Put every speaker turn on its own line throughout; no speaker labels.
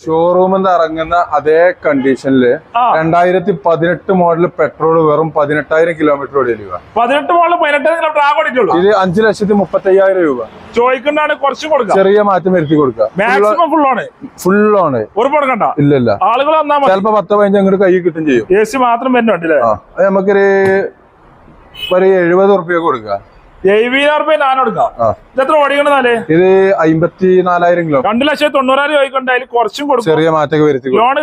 ഷോറൂമിൽ നിന്ന് ഇറങ്ങുന്ന അതേ
കണ്ടീഷനിൽ.
രണ്ടായിരത്തി പതിനെട്ട് മോഡൽ പെട്രോൾ വെറും പതിനെട്ടായിരം കിലോമീറ്റർ ഓടി രൂപ
പതിനെട്ട് മോഡൽ പതിനെട്ടായിരം കിലോമീറ്റർ ആകെ ഓടിയിട്ടുള്ളൂ.
ഇത് അഞ്ചു ലക്ഷത്തി മുപ്പത്തി അയ്യായിരം രൂപ.
ചോദിക്കുന്നതാണ് കുറച്ച് കൊടുക്കാം.
ചെറിയ മാറ്റം വരുത്തി കൊടുക്കുക
ഫുൾ ആണ്
ഫുൾ ആണ്.
ഒരു കൊടുക്കണ്ട
ഇല്ല ഇല്ല.
ആളുകൾ
ചിലപ്പോ പത്തോ പതിനഞ്ച് അങ്ങോട്ട് കൈ കിട്ടും ചെയ്യും.
എ സി മാത്രം വരുന്നുണ്ട് അല്ലേ?
ആ. അത് നമുക്കൊരു ഒരു എഴുപത് ഉറുപ്പ്യ കൊടുക്കുക
എഴുപതിനായിരം രൂപ ഞാൻ കൊടുക്കാം ഇത് എത്ര ഓടിക്കണെന്നാലേ
ഇത് അമ്പത്തി നാലായിരം കിലോ.
രണ്ടു ലക്ഷത്തി തൊണ്ണൂറായിരം ചോദിക്കണ്ട അതിൽ കുറച്ചും കൊടുക്കും.
ചെറിയ മാറ്റൊക്കെ വരുത്തി
ലോൺ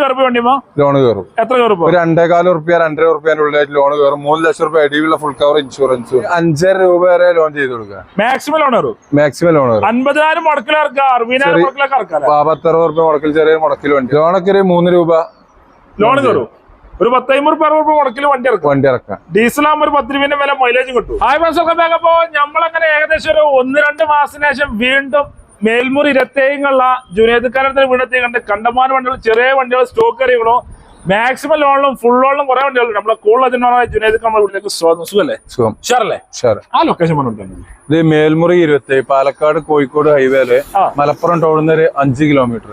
ലോൺ കയറും.
എത്ര
രണ്ടേകാല രണ്ടര ഉള്ളിലായിട്ട് ലോൺ കയറും. മൂന്ന് ലക്ഷം റുപ്യ അടിയുള്ള ഫുൾ കവർ ഇൻഷുറൻസ് അഞ്ചര രൂപ വരെ ലോൺ ചെയ്ത് കൊടുക്കുക.
മാക്സിമം ലോൺ കയറും.
മാക്സിമം ലോൺ കയറും.
അൻപതിനായിരം മുടക്കിൽ ഇറക്കാം അറുപതിനായിരം മുടക്കിലൊക്കെ ഇറക്കാം
പത്തറുപത് റുപ്യ മുടക്കിൽ ചെറിയ മുടക്കിൽ വണ്ടി. ലോണൊക്കെ ഒരു മൂന്ന് രൂപ.
ലോൺ കയറും. ഒരു പത്തൈമ്പത് റുപ്യ അറുപത് മുടക്കിൽ വണ്ടി ഇറക്കും.
വണ്ടി ഇറക്കാം.
ഡീസൽ ആകുമ്പോൾ ഒരു പത്ത് രൂപ വില മൈലേജ് കിട്ടും. ഹായ് മാസമൊക്കെ ബാഗപ്പോ നമ്മളങ്ങനെ ഏകദേശം ഒരു ഒന്ന് രണ്ട് മാസത്തിന് ശേഷം വീണ്ടും മേൽമുറി ഉള്ള ജുനേദ് കാലത്തിന് വീണ്ടെത്തി കണ്ട് കണ്ടമാന വണ്ടികൾ ചെറിയ വണ്ടികൾ സ്റ്റോക്ക് അറിയണോ മാക്സിമം ലോണിലും ഫുൾ ലോണിലും കുറെ വണ്ടികളുണ്ട് നമ്മളെ കൂടുതൽ ജുനേദ് നമ്മുടെ വീട്ടിലേക്ക് സ്വാഗതം. സുഖല്ലേ?
സുഖം.
ഷാറല്ലേ
ഷാർ
ആ ലൊക്കേഷൻ പറഞ്ഞു
ഇത് മേൽമുറി ഇരുപത്തി പാലക്കാട് കോഴിക്കോട്
ഹൈവേയിൽ
മലപ്പുറം ടൗണിൽ ഒരു അഞ്ച് കിലോമീറ്റർ.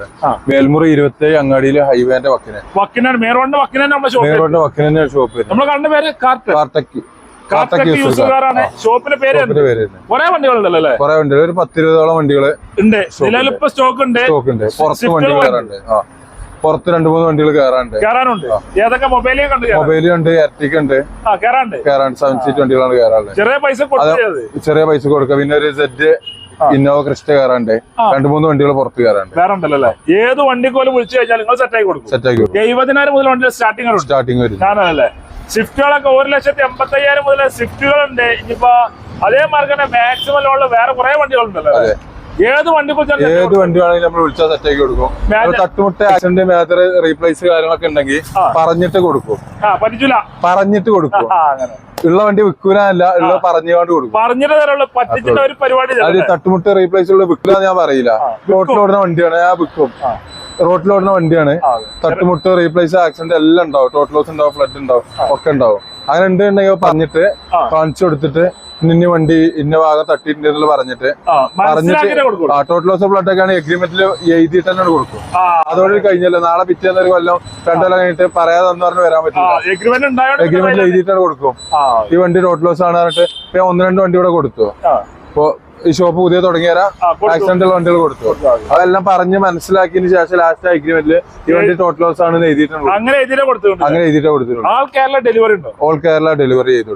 മേൽമുറി ഇരുപത്തി അങ്ങാടിയിലെ ഹൈവേന്റെ വക്കിനെ.
വക്കിനാണ് മേറോണ്ട് വക്കിനാണ് നമ്മുടെ ഷോപ്പ്
വക്കിന് ഷോപ്പ്
നമ്മൾ കണ്ട പേര് കാർട്ട്
കാർട്ടക്ക്.
ഷോപ്പിന്റെ പേര് കൊറേ വണ്ടികളുണ്ടല്ലോ അല്ലേ?
കൊറേ വണ്ടികൾ. ഒരു പത്തിരുപതോളം വണ്ടികൾ
ഉണ്ട്. നിലവിലിപ്പോ സ്റ്റോക്ക് ഉണ്ട്.
സ്റ്റോക്ക് ഉണ്ട്. പുറത്ത്
Swift
വണ്ടികൾ പുറത്ത് രണ്ട് മൂന്ന് വണ്ടികൾ കയറാണ്ട്
കയറാനുണ്ട് ഏതൊക്കെ മൊബൈലിൽ കണ്ട്.
മൊബൈൽ ഉണ്ട് എർട്ടിക്ക് ഉണ്ട്.
കയറാണ്ട്
കയറാണ്ട് സെവൻ സീറ്റ് വണ്ടികളാണ് കയറാനുള്ളത്
ചെറിയ പൈസ
ചെറിയ പൈസ കൊടുക്കുക. പിന്നെ ഒരു സെറ്റ് ഇന്നോവ ക്രിസ്റ്റ കയറാണ്ട് രണ്ടു മൂന്ന് വണ്ടികൾ പുറത്ത് കയറാണ്ട്
വേറെ ഉണ്ടല്ലോ പോലും ഏത് വണ്ടിക്കോലും വിളിച്ചു കഴിഞ്ഞാൽ നിങ്ങൾ സെറ്റ് ആക്കി കൊടുക്കും.
സെറ്റ് ആക്കി കൊടുക്കും.
എഴുപതിനായിരം മുതൽ വണ്ടി സ്റ്റാർട്ടിംഗ് ഉണ്ട്
സ്റ്റാർട്ടിങ് വരും.
ഞാനല്ലേ? സ്വിഫ്റ്റുകളൊക്കെ ഒരു ലക്ഷത്തി എൺപത്തി അയ്യായിരം മുതൽ സ്വിഫ്റ്റുകളുണ്ട് ഇനിയിപ്പോ അതേ മാർഗം തന്നെ മാക്സിമം ഉള്ള വേറെ കുറെ വണ്ടികളുണ്ടല്ലോ? ഏത് വണ്ടി
ഏത് വണ്ടി വേണമെങ്കിലും നമ്മൾ വിളിച്ചാൽ സെറ്റ് ആക്കി കൊടുക്കും. തട്ടുമുട്ട ആക്സിഡന്റ് മേജർ റീപ്ലേസ് കാര്യങ്ങളൊക്കെ ഉണ്ടെങ്കിൽ പറഞ്ഞിട്ട് കൊടുക്കും. പറഞ്ഞിട്ട് കൊടുക്കും. ഉള്ള വണ്ടി വിൽക്കൂലല്ല ഉള്ള പറഞ്ഞുകൊണ്ട് കൊടുക്കും. അത്? തട്ടുമുട്ട റീപ്ലേസ് ഉള്ള വിൽക്കില്ല ഞാൻ പറയില്ല. റോട്ടിലോടുന്ന വണ്ടിയാണ് ഞാൻ വിൽക്കും. റോട്ടിലോടുന്ന വണ്ടിയാണ്. തട്ടുമുട്ട് റീപ്ലേസ് ആക്സിഡന്റ് എല്ലാം ഉണ്ടാവും. ടോട്ടൽ ലോസ് ഉണ്ടാവും ഫ്ലഡ് ഉണ്ടാവും ഒക്കെ ഉണ്ടാവും. അങ്ങനെ ഉണ്ടെന്നുണ്ടെങ്കിൽ പറഞ്ഞിട്ട് കാണിച്ചു കൊടുത്തിട്ട് ഇന്ന വണ്ടി ഇന്ന ഭാഗം തട്ടിയിട്ടുണ്ടെന്ന് പറഞ്ഞിട്ട്
പറഞ്ഞിട്ട്
ആ ടോട്ടൽ ലോസ് ബ്ലഡ് ഒക്കെ ആണ് എഗ്രിമെന്റിൽ എഴുതിയിട്ട് തന്നെ കൊടുക്കും. അതോടെ കഴിഞ്ഞല്ലോ. നാളെ പിറ്റേന്ന് ഒരു കൊല്ലം രണ്ടു കഴിഞ്ഞിട്ട് പറയാതെ എന്ന് പറഞ്ഞ് വരാൻ പറ്റില്ല.
എഗ്രിമെന്റ്
എഗ്രിമെന്റിൽ എഴുതിയിട്ടാണ് കൊടുക്കും. ഈ വണ്ടി ടോട്ടൽ ലോസ് ആണ് പറഞ്ഞിട്ട് ഒന്ന് രണ്ട് വണ്ടി ഇവിടെ കൊടുത്തു.
ആ,
ഇപ്പൊ ഈ ഷോപ്പ് പുതിയ തുടങ്ങിയാൽ ആക്സിഡന്റൽ വണ്ടികൾ കൊടുത്തു. അതെല്ലാം പറഞ്ഞ് മനസ്സിലാക്കിയതിന് ശേഷം ലാസ്റ്റ് അഗ്രിമെന്റിൽ ഈ വണ്ടി ടോട്ടൽ ലോസ് ആണ് എഴുതിയിട്ടുണ്ട്.
അങ്ങനെ
അങ്ങനെ എഴുതിയിട്ടാ കൊടുത്തിട്ടുണ്ട്.
ഓൾ കേരള ഡെലിവറി ഉണ്ടോ?
ഓൾ കേരള ഡെലിവറി ചെയ്ത്.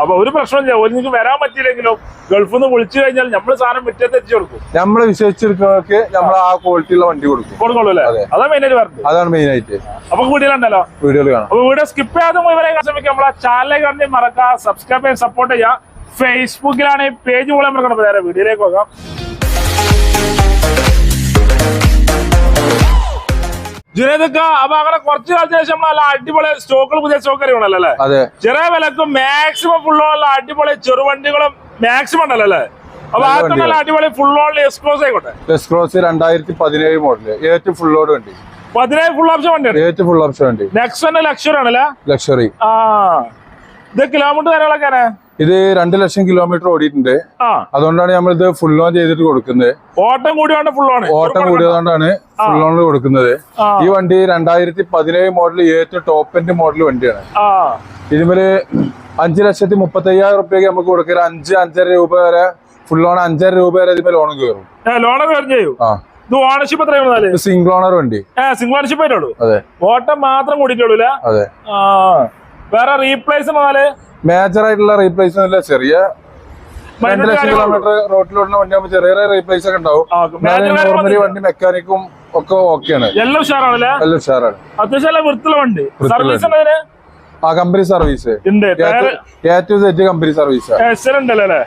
അപ്പൊ ഒരു പ്രശ്നമില്ല. നിങ്ങൾക്ക് വരാൻ പറ്റിയില്ലെങ്കിലും ഗൾഫിൽ നിന്ന് വിളിച്ചു കഴിഞ്ഞാൽ നമ്മൾ സാധനം മുറ്റത്തെത്തിച്ചു കൊടുക്കും.
നമ്മളെ വിശ്വസിച്ചെടുക്കുന്നവർക്ക് നമ്മൾ ആ ക്വാളിറ്റി ഉള്ള വണ്ടി കൊടുക്കും.
കൊടുക്കുള്ളൂ അല്ലേ? അതാ. മെയിനായിട്ട് പറഞ്ഞത്
അതാണ് മെയിൻ ആയിട്ട്.
അപ്പൊ വീഡിയോയിലുണ്ടല്ലോ
വീഡിയോ കാണാം.
അപ്പൊ വീഡിയോ സ്കിപ്പ് ചെയ്യാതെ ഇവരെ ശ്രമിക്കാം നമ്മളെ ചാനലിലേക്ക് കണ്ടി മറക്കാം സബ്സ്ക്രൈബ് ചെയ്യാൻ സപ്പോർട്ട് ചെയ്യാം ഫേസ്ബുക്കിലാണ് ഈ പേജ് പോലെ മറക്കണം നേരെ വീഡിയോയിലേക്ക് പോകാം. ജുനേദക്ക അപ്പൊ അങ്ങനെ കുറച്ച് കാലത്തിന് ശേഷം നല്ല അടിപൊളി സ്റ്റോക്കുകൾ പുതിയ സ്റ്റോക്ക് അറിയണല്ലോ അല്ലേ? ചെറിയ വിലക്കും മാക്സിമം ഫുൾ ഉള്ള അടിപൊളി ചെറുവണ്ടികളും മാക്സിമം ഉണ്ടല്ലോ അല്ലേ? അപ്പൊ
ആ
ആദ്യം നല്ല അടിപൊളി ഫുൾ എക്സ്ക്രോസ് ആയിക്കോട്ടെ
എക്സ്ക്രോസ് ക്രോസ് രണ്ടായിരത്തി പതിനേഴ് മോഡൽ ഏറ്റവും ഫുള്ളോട് വണ്ടി.
പതിനേഴ് ഫുൾ ഓപ്ഷൻ വണ്ടി
ഏറ്റവും ഫുൾ ഓപ്ഷൻ വണ്ടി.
നെക്സ്റ്റ് ലക്ഷറി ആണല്ലേ?
ലക്ഷറി
ആ. ഇത് കിലോമീറ്റർ കാര്യങ്ങളൊക്കെ
ഇത് രണ്ട് ലക്ഷം കിലോമീറ്റർ ഓടിയിട്ടുണ്ട്.
ആ.
അതുകൊണ്ടാണ് നമ്മൾ ഇത് ഫുൾ ലോൺ ചെയ്തിട്ട് കൊടുക്കുന്നത്.
ഓട്ടം കൂടിയാണ് ഫുൾ ഓൺ
ഓട്ടം കൂടിയതുകൊണ്ടാണ് ഫുൾ ലോൺ കൊടുക്കുന്നത്. ഈ വണ്ടി രണ്ടായിരത്തി പതിനേഴ് മോഡൽ ഏറ്റവും ടോപ്പ് എൻഡ് മോഡൽ വണ്ടിയാണ്. ഇതിമേൽ അഞ്ചു ലക്ഷത്തി മുപ്പത്തി അയ്യായിരം റുപ്യക്ക് നമുക്ക് കൊടുക്കുക അഞ്ച് അഞ്ചര രൂപ വരെ ഫുൾ ലോൺ അഞ്ചര രൂപ വരെ ഇതിമേ ലോൺ കയറും
ലോൺ ചെയ്യും.
ആ.
ഇത് ഓണർഷിപ്പ് എത്രയാണ്
സിംഗിൾ ഓണർ വണ്ടി.
സിംഗിൾ ഓണർഷിപ്പ് ആയിട്ടുള്ളൂ ഓട്ടം മാത്രം കൂടിയിട്ടുള്ളൂ?
അതെ.
വേറെ റീപ്ലേസ് മുതൽ?
മേജർ ആയിട്ടുള്ള റീപ്ലേസ് ഒന്നുമില്ല ചെറിയ രണ്ട് ലക്ഷം കിലോമീറ്റർ റോട്ടിലോടുന്ന വണ്ടി ആകുമ്പോൾ ചെറിയ ചെറിയ റീപ്ലേസ് ഒക്കെ ഉണ്ടാവും. നോർമലി വണ്ടി മെക്കാനിക്കും ഒക്കെ ഓക്കെയാണ്
എല്ലാം ഉഷാറാണല്ലേ?
എല്ലാം ഉഷാറാണ്.
അത്യാവശ്യം വൃത്തിയുള്ള വണ്ടി. സർവീസ്
ആ കമ്പനി സർവീസ്
ടയർ
ഏറ്റവും സെറ്റ് കമ്പനി സർവീസ്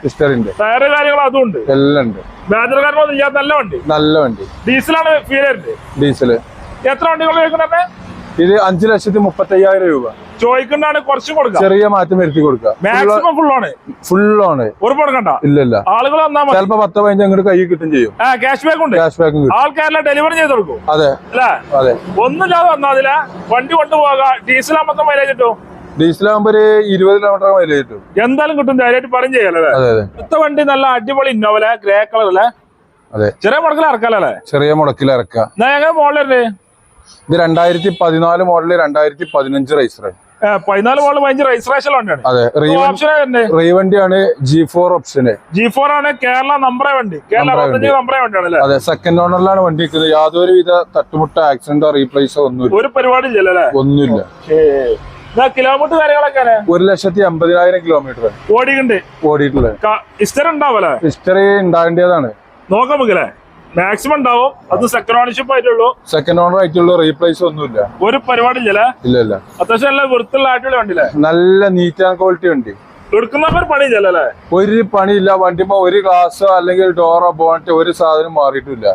ഹിസ്റ്ററിന്റെ
ടയർ കാര്യങ്ങൾ അതും ഉണ്ട്.
എല്ലാം ഉണ്ട്.
മേജർ കാര്യങ്ങളൊന്നും ഇല്ലാത്ത നല്ല വണ്ടി.
നല്ല വണ്ടി.
ഡീസലാണ് ഫീൽ ഡീസൽ
ഡീസൽ
എത്ര വണ്ടികൾ ചോദിക്കണേ
ഇത് അഞ്ചു ലക്ഷത്തി മുപ്പത്തി അയ്യായിരം രൂപ.
ചോദിക്കണ്ടാണ് കുറച്ചും കൊടുക്കാം.
ചെറിയ മാറ്റം വരുത്തി കൊടുക്കുക.
മാക്സിമം ഫുൾ ആണ്.
ഫുൾ ആണ്.
കൊടുക്കണ്ട
ഇല്ലല്ല ഇല്ല
ആളുകൾ
ചിലപ്പോ പത്ത് പതിനഞ്ച് അങ്ങോട്ട് കൈ കിട്ടും ചെയ്യും.
ക്യാഷ് ബാക്ക് ഉണ്ട്.
ക്യാഷ് ബാക്ക്
ആൾക്കാരെല്ലാം ഡെലിവറി ചെയ്ത് കൊടുക്കും.
അതെ. അതെ.
ഒന്നുമില്ലാതെ വന്നാ അതില വണ്ടി കൊണ്ടുപോകാം ഡീസൽ ആകുമ്പോൾ മൈലേജ് കിട്ടും?
ഡീസലാകുമ്പോ ഒരു ഇരുപത് കിലോമീറ്റർ മൈലേജ് കിട്ടും.
എന്തായാലും കിട്ടും. ധൈര്യമായിട്ട് പറയും ചെയ്യാലേ അടുത്ത വണ്ടി നല്ല അടിപൊളി ഇന്നോവല ഗ്രേ കളർ അല്ലേ
അതെ.
ചെറിയ മുടക്കിൽ ഇറക്കാലേ
ചെറിയ മുടക്കിൽ
ഇറക്കാം എങ്ങനെ മോളിലേ
ഇത് രണ്ടായിരത്തി പതിനാല് മോഡൽ രണ്ടായിരത്തി പതിനഞ്ച് റൈസർ
ഏ, പതിനാല് മോഡൽ പതിനഞ്ച് രജിസ്ട്രേഷൻ വണ്ടിയാണ്.
അതെ
ഓപ്ഷൻ
റീവണ്ടിയാണ് ജി ഫോർ ഓപ്ഷന്
ജി ഫോർ ആണ് കേരള നമ്പറേ വണ്ടി. കേരള
നമ്പറേ
വണ്ടിയാണ്
അതെ സെക്കൻഡ് ഓണറിലാണ് വണ്ടി നിൽക്കുന്നത് യാതൊരു വിധ തട്ടുമുട്ട ആക്സിഡന്റോ റീപ്ലേസോ ഒന്നും
ഒരു പരിപാടി ഇല്ലല്ലോ
ഒന്നുമില്ല.
കിലോമീറ്റർ കാര്യങ്ങളൊക്കെ
ഒരു ലക്ഷത്തി അമ്പതിനായിരം കിലോമീറ്റർ
ഓടിയിട്ടുണ്ട്.
ഓടിയിട്ടുള്ളത്
ഹിസ്റ്ററി ഉണ്ടാവല്ലേ
ഹിസ്റ്ററി ഉണ്ടാകേണ്ടതാണ്
നോക്കാം നമുക്കല്ലേ മാക്സിമം ഉണ്ടാവും. അത് സെക്കൻഡ് ഓണർഷിപ്പ് ആയിട്ടുള്ളൂ.
സെക്കൻഡ് ഓണർ ആയിട്ടുള്ള റീപ്ലേസ് ഒന്നുമില്ല.
ഒരു പരിപാടി ഇല്ലല്ലേ
ഇല്ല ഇല്ല.
അത്യാവശ്യം നല്ല വൃത്തിയുള്ള ആയിട്ടുള്ള വണ്ടിയില്ലേ?
നല്ല നീറ്റ് ആൻഡ് ക്വാളിറ്റി വണ്ടി.
എടുക്കുന്നവർ പണി ഇല്ലല്ലേ
ഒരു പണിയില്ല. വണ്ടിമോ ഒരു ഗ്ലാസോ അല്ലെങ്കിൽ ഡോറോ ബോണറ്റ് ഒരു സാധനം മാറിയിട്ടില്ല.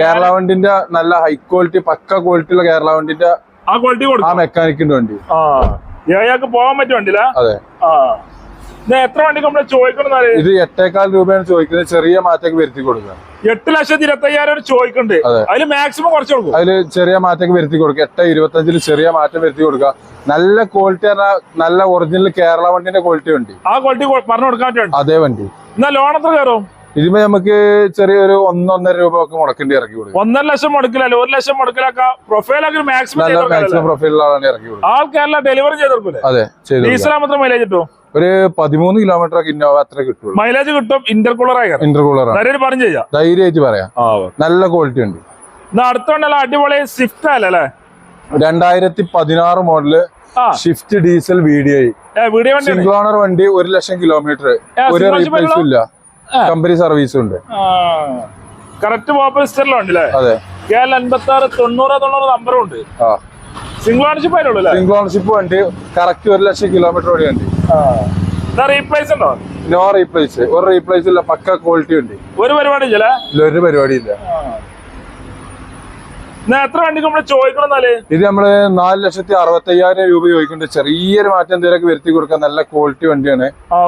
കേരള വണ്ടിന്റെ നല്ല ഹൈ ക്വാളിറ്റി പക്ക ക്വാളിറ്റി ഉള്ള കേരള വണ്ടിന്റെ
ആ ക്വാളിറ്റി
ആ മെക്കാനിക്കിന്റെ വണ്ടി.
ഏയാൾക്ക് പോകാൻ പറ്റും വണ്ടിയില്ല?
അതെ.
ആ. എത്ര വണ്ടിക്ക് നമ്മൾ ചോദിക്കണം
ഇത് എട്ടേക്കാൽ രൂപയാണ് ചോദിക്കുന്നത്. ചെറിയ മാറ്റൊക്കെ വരുത്തി കൊടുക്കുക.
എട്ട് ലക്ഷത്തി ഇരുപത്തി അയ്യായിരം ചോദിക്കുന്നുണ്ട്.
അതെ.
അതിൽ മാക്സിമം കുറച്ച് കൊടുക്കും.
അതിൽ ചെറിയ മാറ്റൊക്കെ വരുത്തി കൊടുക്കുക. എട്ട് ഇരുപത്തഞ്ചിൽ ചെറിയ മാറ്റം വരുത്തി കൊടുക്കുക. നല്ല ക്വാളിറ്റി പറഞ്ഞാൽ നല്ല ഒറിജിനൽ കേരള വണ്ടിന്റെ ക്വാളിറ്റി വണ്ടി.
ആ ക്വാളിറ്റി പറഞ്ഞു കൊടുക്കാൻ
അതേ വണ്ടി.
എന്നാ ലോൺ എത്ര കയറും?
ഇതിപ്പോ നമുക്ക് ചെറിയൊരു ഒന്നൊന്നര രൂപ ഒക്കെ മുടക്കേണ്ടി ഇറക്കി കൊടുക്കും.
ഒന്നര ലക്ഷം മുടക്കില്ല ഒരു ലക്ഷം മുടക്കിലൊക്കെ പ്രൊഫൈലൊക്കെ മാക്സിമം
മാക്സിമം പ്രൊഫൈലുള്ള ഇറക്കി കൊടുക്കുക
ആൾക്കാരെല്ലാം ഡെലിവറി ചെയ്ത്
അതെ
മാത്രം മൈലേജ് കിട്ടും?
ഒരു പതിമൂന്ന് കിലോമീറ്റർ ഒക്കെ ഇന്നോവ അത്ര കിട്ടും
മൈലേജ് കിട്ടും ഇന്റർകൂളർ
ഇന്റർകൂളർ
പറഞ്ഞു ചെയ്യാം.
ധൈര്യമായിട്ട് പറയാം. നല്ല ക്വാളിറ്റി ഉണ്ട്.
അടുത്തോണ്ടല്ല അടിപൊളി സ്വിഫ്റ്റ് അല്ലേ
രണ്ടായിരത്തി പതിനാറ് model
Swift
shift diesel V D I single owner വണ്ടി ഒരു ലക്ഷം കിലോമീറ്റർ ഒരു റീപ്ലേസും ഇല്ല. കമ്പനി സർവീസും ഉണ്ട്.
കറക്റ്റ്
അതെ
കെ എൽ അൻപത്തി ആറ് തൊണ്ണൂറ് തൊണ്ണൂറ് നമ്പറും ഉണ്ട്.
ആ.
സിംഗിൾ ഓണർഷിപ്പ് അല്ലേ?
സിംഗിൾ ഓണർഷിപ്പ് വണ്ടി. കറക്റ്റ് ഒരു ലക്ഷം കിലോമീറ്റർ ഓടി വണ്ടി.
റീപ്ലേസ് ഉണ്ടോ?
നോ റീപ്ലേസ് ഒരു റീപ്ലേസ് ഇല്ല പക്ക ക്വാളിറ്റി ഉണ്ട്
ഒരു പരിപാടി ഇല്ല
ഒരു പരിപാടി ഇല്ല.
എത്ര വണ്ടിക്ക് നമ്മൾ ചോദിക്കണം
ഇത് നമ്മൾ നാല് ലക്ഷത്തി അറുപത്തി അയ്യായിരം രൂപ ചോദിക്കുന്നുണ്ട്. ചെറിയൊരു മാറ്റം എന്തെങ്കിലുമൊക്കെ വരുത്തി കൊടുക്കാൻ നല്ല ക്വാളിറ്റി വണ്ടിയാണ്.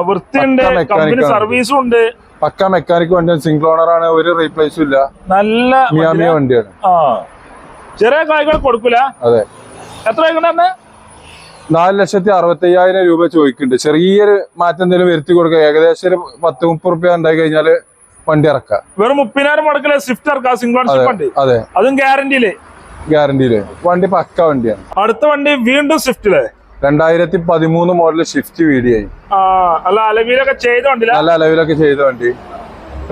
വൃത്തിയുണ്ട് സർവീസും ഉണ്ട്.
പക്ക മെക്കാനിക് വണ്ടിയാണ് സിംഗിൾ ഓണർ ആണ് ഒരു റീപ്ലേസും ഇല്ല.
നല്ല
മിയാമിയ വണ്ടിയാണ്.
ചെറിയ കായ്കൾ കൊടുക്കൂല?
അതെ.
എത്ര
നാല് ലക്ഷത്തി അറുപത്തി അയ്യായിരം രൂപ ചോദിക്കുന്നുണ്ട്. ചെറിയൊരു മാറ്റം എന്തെങ്കിലും വരുത്തി കൊടുക്കുക. ഏകദേശം ഒരു പത്ത് മുപ്പത് റുപ്യ ഉണ്ടായി കഴിഞ്ഞാൽ വണ്ടി ഇറക്കാം.
വെറും മുപ്പതിനായിരം മുടക്കില്ല സ്വിഫ്റ്റ് ഇറക്കാം സിംഗിൾ വണ്ടി.
അതെ.
അതും ഗ്യാരണ്ടിയിൽ
ഗ്യാരണ്ടിയിൽ വണ്ടി പക്ക വണ്ടിയാണ്.
അടുത്ത വണ്ടി വീണ്ടും സ്വിഫ്റ്റിൽ
രണ്ടായിരത്തി പതിമൂന്ന് മോഡൽ സ്വിഫ്റ്റ്
വീഡിയായി അല്ല ചെയ്ത
നല്ല അലവിലൊക്കെ ചെയ്ത വണ്ടി.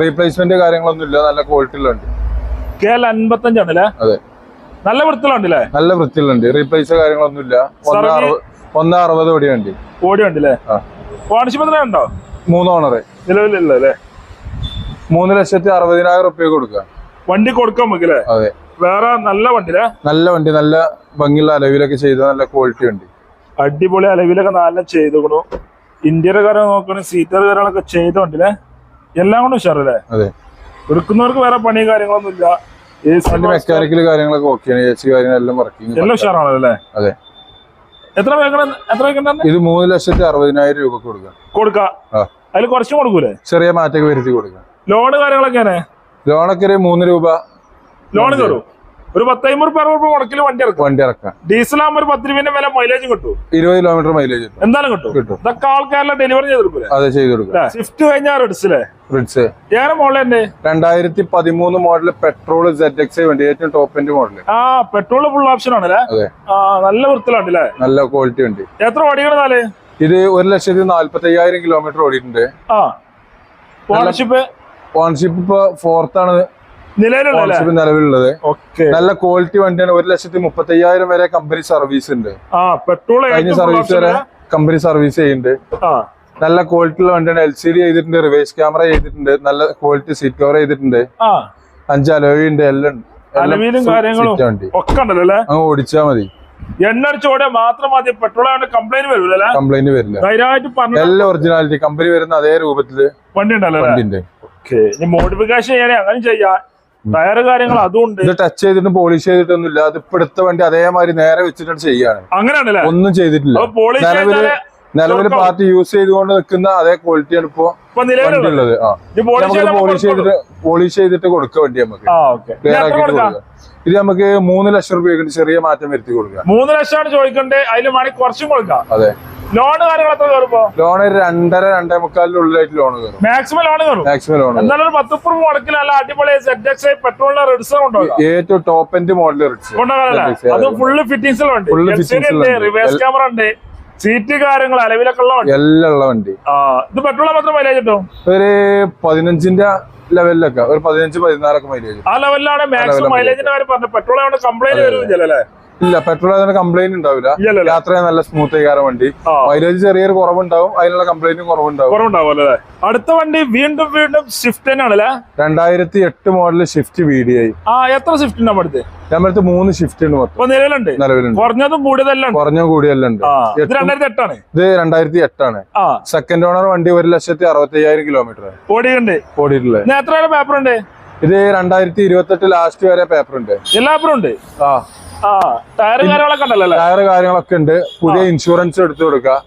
റീപ്ലേസ്മെന്റ് കാര്യങ്ങളൊന്നും ഇല്ല നല്ല ക്വാളിറ്റി ഉള്ള വണ്ടി.
കെ എൽ അൻപത്തഞ്ചാണല്ലേ
അതെ.
നല്ല വൃത്തിയിലുണ്ട് അല്ലേ
നല്ല വൃത്തിയിലുണ്ട്. വണ്ടി റീപ്ലേസ് കാര്യങ്ങളൊന്നുമില്ല. ഒന്ന് അറുപത് ഓടി വണ്ടി.
ഓടി വണ്ടില്ലേ
ആ.
ഓണർഷിപ്പ് എത്ര ഉണ്ടോ?
മൂന്ന് ഓണർ
നിലവിലില്ല അല്ലേ
മൂന്ന് ലക്ഷത്തി അറുപതിനായിരം റുപ്യ കൊടുക്കുക.
വണ്ടി കൊടുക്കാൻ നമുക്കല്ലേ
അതെ.
വേറെ നല്ല വണ്ടി
നല്ല വണ്ടി നല്ല ഭംഗിയുള്ള അലവിലൊക്കെ ചെയ്ത നല്ല ക്വാളിറ്റി വണ്ടി.
അടിപൊളി അലവിലൊക്കെ നല്ല ചെയ്തോണു ഇന്ത്യയുടെ കാര്യം നോക്കണേ സീറ്റർ കാര്യങ്ങളൊക്കെ ചെയ്ത വണ്ടിയില്ലേ? എല്ലാം കൊണ്ടും ഉഷാറല്ലേ?
അതെ.
എടുക്കുന്നവർക്ക് വേറെ പണിയും കാര്യങ്ങളൊന്നും ഇല്ല
വണ്ടി മെക്കാനിക്കൽ കാര്യങ്ങളൊക്കെ ഓക്കെയാണ് ചേച്ചി കാര്യങ്ങളെല്ലാം വർക്കിംഗ്
എല്ലാം ഉഷാറാണല്ലേ?
അതെ.
എത്ര എത്ര
ഇത് മൂന്ന് ലക്ഷത്തി അറുപതിനായിരം രൂപ കൊടുക്കുക
കൊടുക്കാം? അതിൽ കുറച്ചും കൊടുക്കൂലേ?
ചെറിയ മാറ്റൊക്കെ വരുത്തി കൊടുക്കാം.
ലോണ് കാര്യങ്ങളൊക്കെയാണ്
ലോണൊക്കെ ഒരു മൂന്ന് രൂപ
ലോൺ കയറും ഒരു പത്തൈമ്പത് റുപ്യ അറുപത് മുടക്കിൽ വണ്ടി ഇറക്കും.
വണ്ടി ഇറക്കാം.
ഡീസൽ ആകുമ്പോൾ ഒരു പത്ത് രൂപ വില മൈലേജ് കിട്ടും.
ഇരുപത് കിലോമീറ്റർ മൈലേജ്
എന്തായാലും കിട്ടും.
കിട്ടും.
ഇതൊക്കെ ആൾക്കാരെല്ലാം ഡെലിവറി ചെയ്ത് കൊടുക്കൂലേ?
അതെ ചെയ്ത് കൊടുക്കും.
സ്വിഫ്റ്റ് കഴിഞ്ഞാൽ റിഡ്സിലെ
ഫ്രിഡ്സ്
ഏറെ മോഡൽ തന്നെ
രണ്ടായിരത്തി പതിമൂന്ന് മോഡൽ പെട്രോൾ സെഡ് എക്സ് വേണ്ടി ഏറ്റവും ടോപ്പ് എൻഡ് മോഡൽ
ആ പെട്രോൾ ഫുൾ ഓപ്ഷൻ ആണല്ലേ? നല്ല വൃത്തിലാണ്ടല്ലേ
നല്ല ക്വാളിറ്റി ഉണ്ട്
എത്ര ഓടിക്കണതാൽ
ഇത് ഒരു ലക്ഷത്തി നാല്പത്തി അയ്യായിരം കിലോമീറ്റർ ഓടിയിട്ടുണ്ട്.
ആ. ഓണർഷിപ്പ്
ഇപ്പൊ ഫോർത്ത് ആണ്. നിലവിലുള്ളത് നല്ല ക്വാളിറ്റി വണ്ടിയാണ്. ഒരു ലക്ഷത്തി മുപ്പത്തി അയ്യായിരം വരെ കമ്പനി സർവീസ് ഉണ്ട്.
പെട്രോൾ
കഴിഞ്ഞ സർവീസ് വരെ കമ്പനി സർവീസ് ചെയ്യുന്നുണ്ട്. നല്ല ക്വാളിറ്റി ഉള്ള വണ്ടിയാണ്. എൽ സി ഡി ചെയ്തിട്ടുണ്ട് റിവേഴ്സ് ക്യാമറ ചെയ്തിട്ടുണ്ട് നല്ല ക്വാളിറ്റി സീറ്റ് കവർ ചെയ്തിട്ടുണ്ട്. അഞ്ച് അലോയി ഉണ്ട് എല്ലാം ഓടിച്ചാ മതി.
എണ്ണ മാത്രം മതി. പെട്രോൾ കംപ്ലൈന്റ് വരില്ല
കംപ്ലൈന്റ് വരില്ല.
ധൈര്യമായിട്ട് പറഞ്ഞു
എല്ലാം ഒറിജിനാലിറ്റി കമ്പനി വരുന്ന അതേ രൂപത്തിൽ
വണ്ടി ഉണ്ടല്ലോ മോഡിഫിക്കേഷൻ ചെയ്യണേ അങ്ങനെ ചെയ്യാം. ടയർ കാര്യങ്ങൾ
ഇത് ടച്ച് ചെയ്തിട്ടും പോളിഷ് ചെയ്തിട്ടൊന്നുമില്ല. അത് ഇപ്പൊ എടുത്ത വണ്ടി അതേമാതിരി നേരെ വെച്ചിട്ടാണ് ചെയ്യാണ്.
അങ്ങനെയാണല്ലേ?
ഒന്നും ചെയ്തിട്ടില്ല.
പോളിഷ് ചെയ്താലേ
പാർട്ടി യൂസ് ചെയ്തുകൊണ്ട് നിൽക്കുന്ന അതേ ക്വാളിറ്റിയാണ് ഇപ്പോ
ഇപ്പൊ
വണ്ടി
നിലവിലുള്ളത്.
ഉള്ളത് ആ. നമുക്ക് പോളിഷ് ചെയ്തിട്ട് പോളിഷ് ചെയ്തിട്ട് കൊടുക്കുക വണ്ടി നമുക്ക്. ക്ലിയർ ആക്കിയിട്ട് കൊടുക്കുക ഇത് നമുക്ക് മൂന്ന് ലക്ഷം രൂപയ്ക്ക് ചെറിയ മാറ്റം വരുത്തി കൊടുക്കുക
മൂന്ന് ലക്ഷമാണ് ചോദിക്കണ്ടേ? അതിൽ മണി കുറച്ചും കൊടുക്കാം.
അതെ.
ലോൺ കാര്യങ്ങൾ എത്ര കയറുമ്പോ
ലോൺ രണ്ടര രണ്ടേ മുക്കാലിന്റെ ഉള്ളിലായിട്ട് ലോൺ കയറും.
മാക്സിമം ലോൺ കയറും?
മാക്സിമം ലോൺ
എന്നാലും ഒരു പത്തുപ്പുറം മുടക്കിൽ നല്ല അടിപൊളി സെറ്റ് എക്സ് പെട്രോളിന്റെ റിഡ്സ് കൊണ്ടുപോകാം
ഏറ്റവും ടോപ്പ് എൻഡ് മോഡൽ റിഡ്സ്
കൊണ്ടുപോകാനല്ലേ അത്. ഫുള്ള് ഫിറ്റിംഗ്സിലുണ്ട് റിവേഴ്സ് ക്യാമറ ഉണ്ട്. സീറ്റ് കാര്യങ്ങൾ അലവിലൊക്കെ ഉള്ള വണ്ടി?
എല്ലാം ഉള്ള വണ്ടി.
ആ ഇത് പെട്രോൾ മാത്രം മൈലേജ് കിട്ടും?
ഒരു പതിനഞ്ചിന്റെ ലെവലിലൊക്കെ ഒരു പതിനഞ്ച് പതിനാറൊക്കെ മൈലേജ്
ആ ലെവലിലാണ് മാക്സിമം മൈലേജിന്റെ കാര്യം പറഞ്ഞത്. പെട്രോൾ കംപ്ലൈന്റ് വരുന്നില്ല അല്ലേ?
ഇല്ല പെട്രോൾ അതിന് കംപ്ലൈന്റ് ഉണ്ടാവില്ല. യാത്ര നല്ല സ്മൂത്ത് ചെയ്യാറ് വണ്ടി. മൈലേജ് ചെറിയൊരു കുറവുണ്ടാവും അതിനുള്ള കംപ്ലൈന്റും കുറവുണ്ടാവും.
അടുത്ത വണ്ടി വീണ്ടും വീണ്ടും സ്വിഫ്റ്റ് തന്നെയാണ്
രണ്ടായിരത്തി എട്ട് model Swift V D I
ആ എത്ര സ്വിഫ്റ്റ് നമ്മുടെ അടുത്ത്?
നമ്മളടുത്ത് മൂന്ന് ഷിഫ്റ്റ് ഉണ്ട് മൊത്തം.
നിലവിലുണ്ട്?
നിലവിലുണ്ട്.
കുറഞ്ഞതും കൂടിയതെല്ലാം
കുറഞ്ഞ കൂടിയെല്ലാം ഉണ്ട്.
രണ്ടായിരത്തി എട്ടാണ്
ഇത് രണ്ടായിരത്തി എട്ടാണ് സെക്കൻഡ് ഓണർ വണ്ടി ഒരു ലക്ഷത്തി അറുപത്തി അയ്യായിരം കിലോമീറ്റർ
ഓടിയുണ്ട്
ഓടിയിട്ടുള്ളത്
എത്ര പേപ്പർ ഉണ്ട്?
ഇത് രണ്ടായിരത്തി ഇരുപത്തെട്ട് ലാസ്റ്റ് വരെ പേപ്പർ ഉണ്ട്.
എല്ലാ പേപ്പറും ഉണ്ട്?
ആ.
ടയറും കാര്യങ്ങളൊക്കെ ഉണ്ടല്ലോ
കാര്യങ്ങളൊക്കെ ഉണ്ട്. പുതിയ ഇൻഷുറൻസ് എടുത്തു കൊടുക്കുക.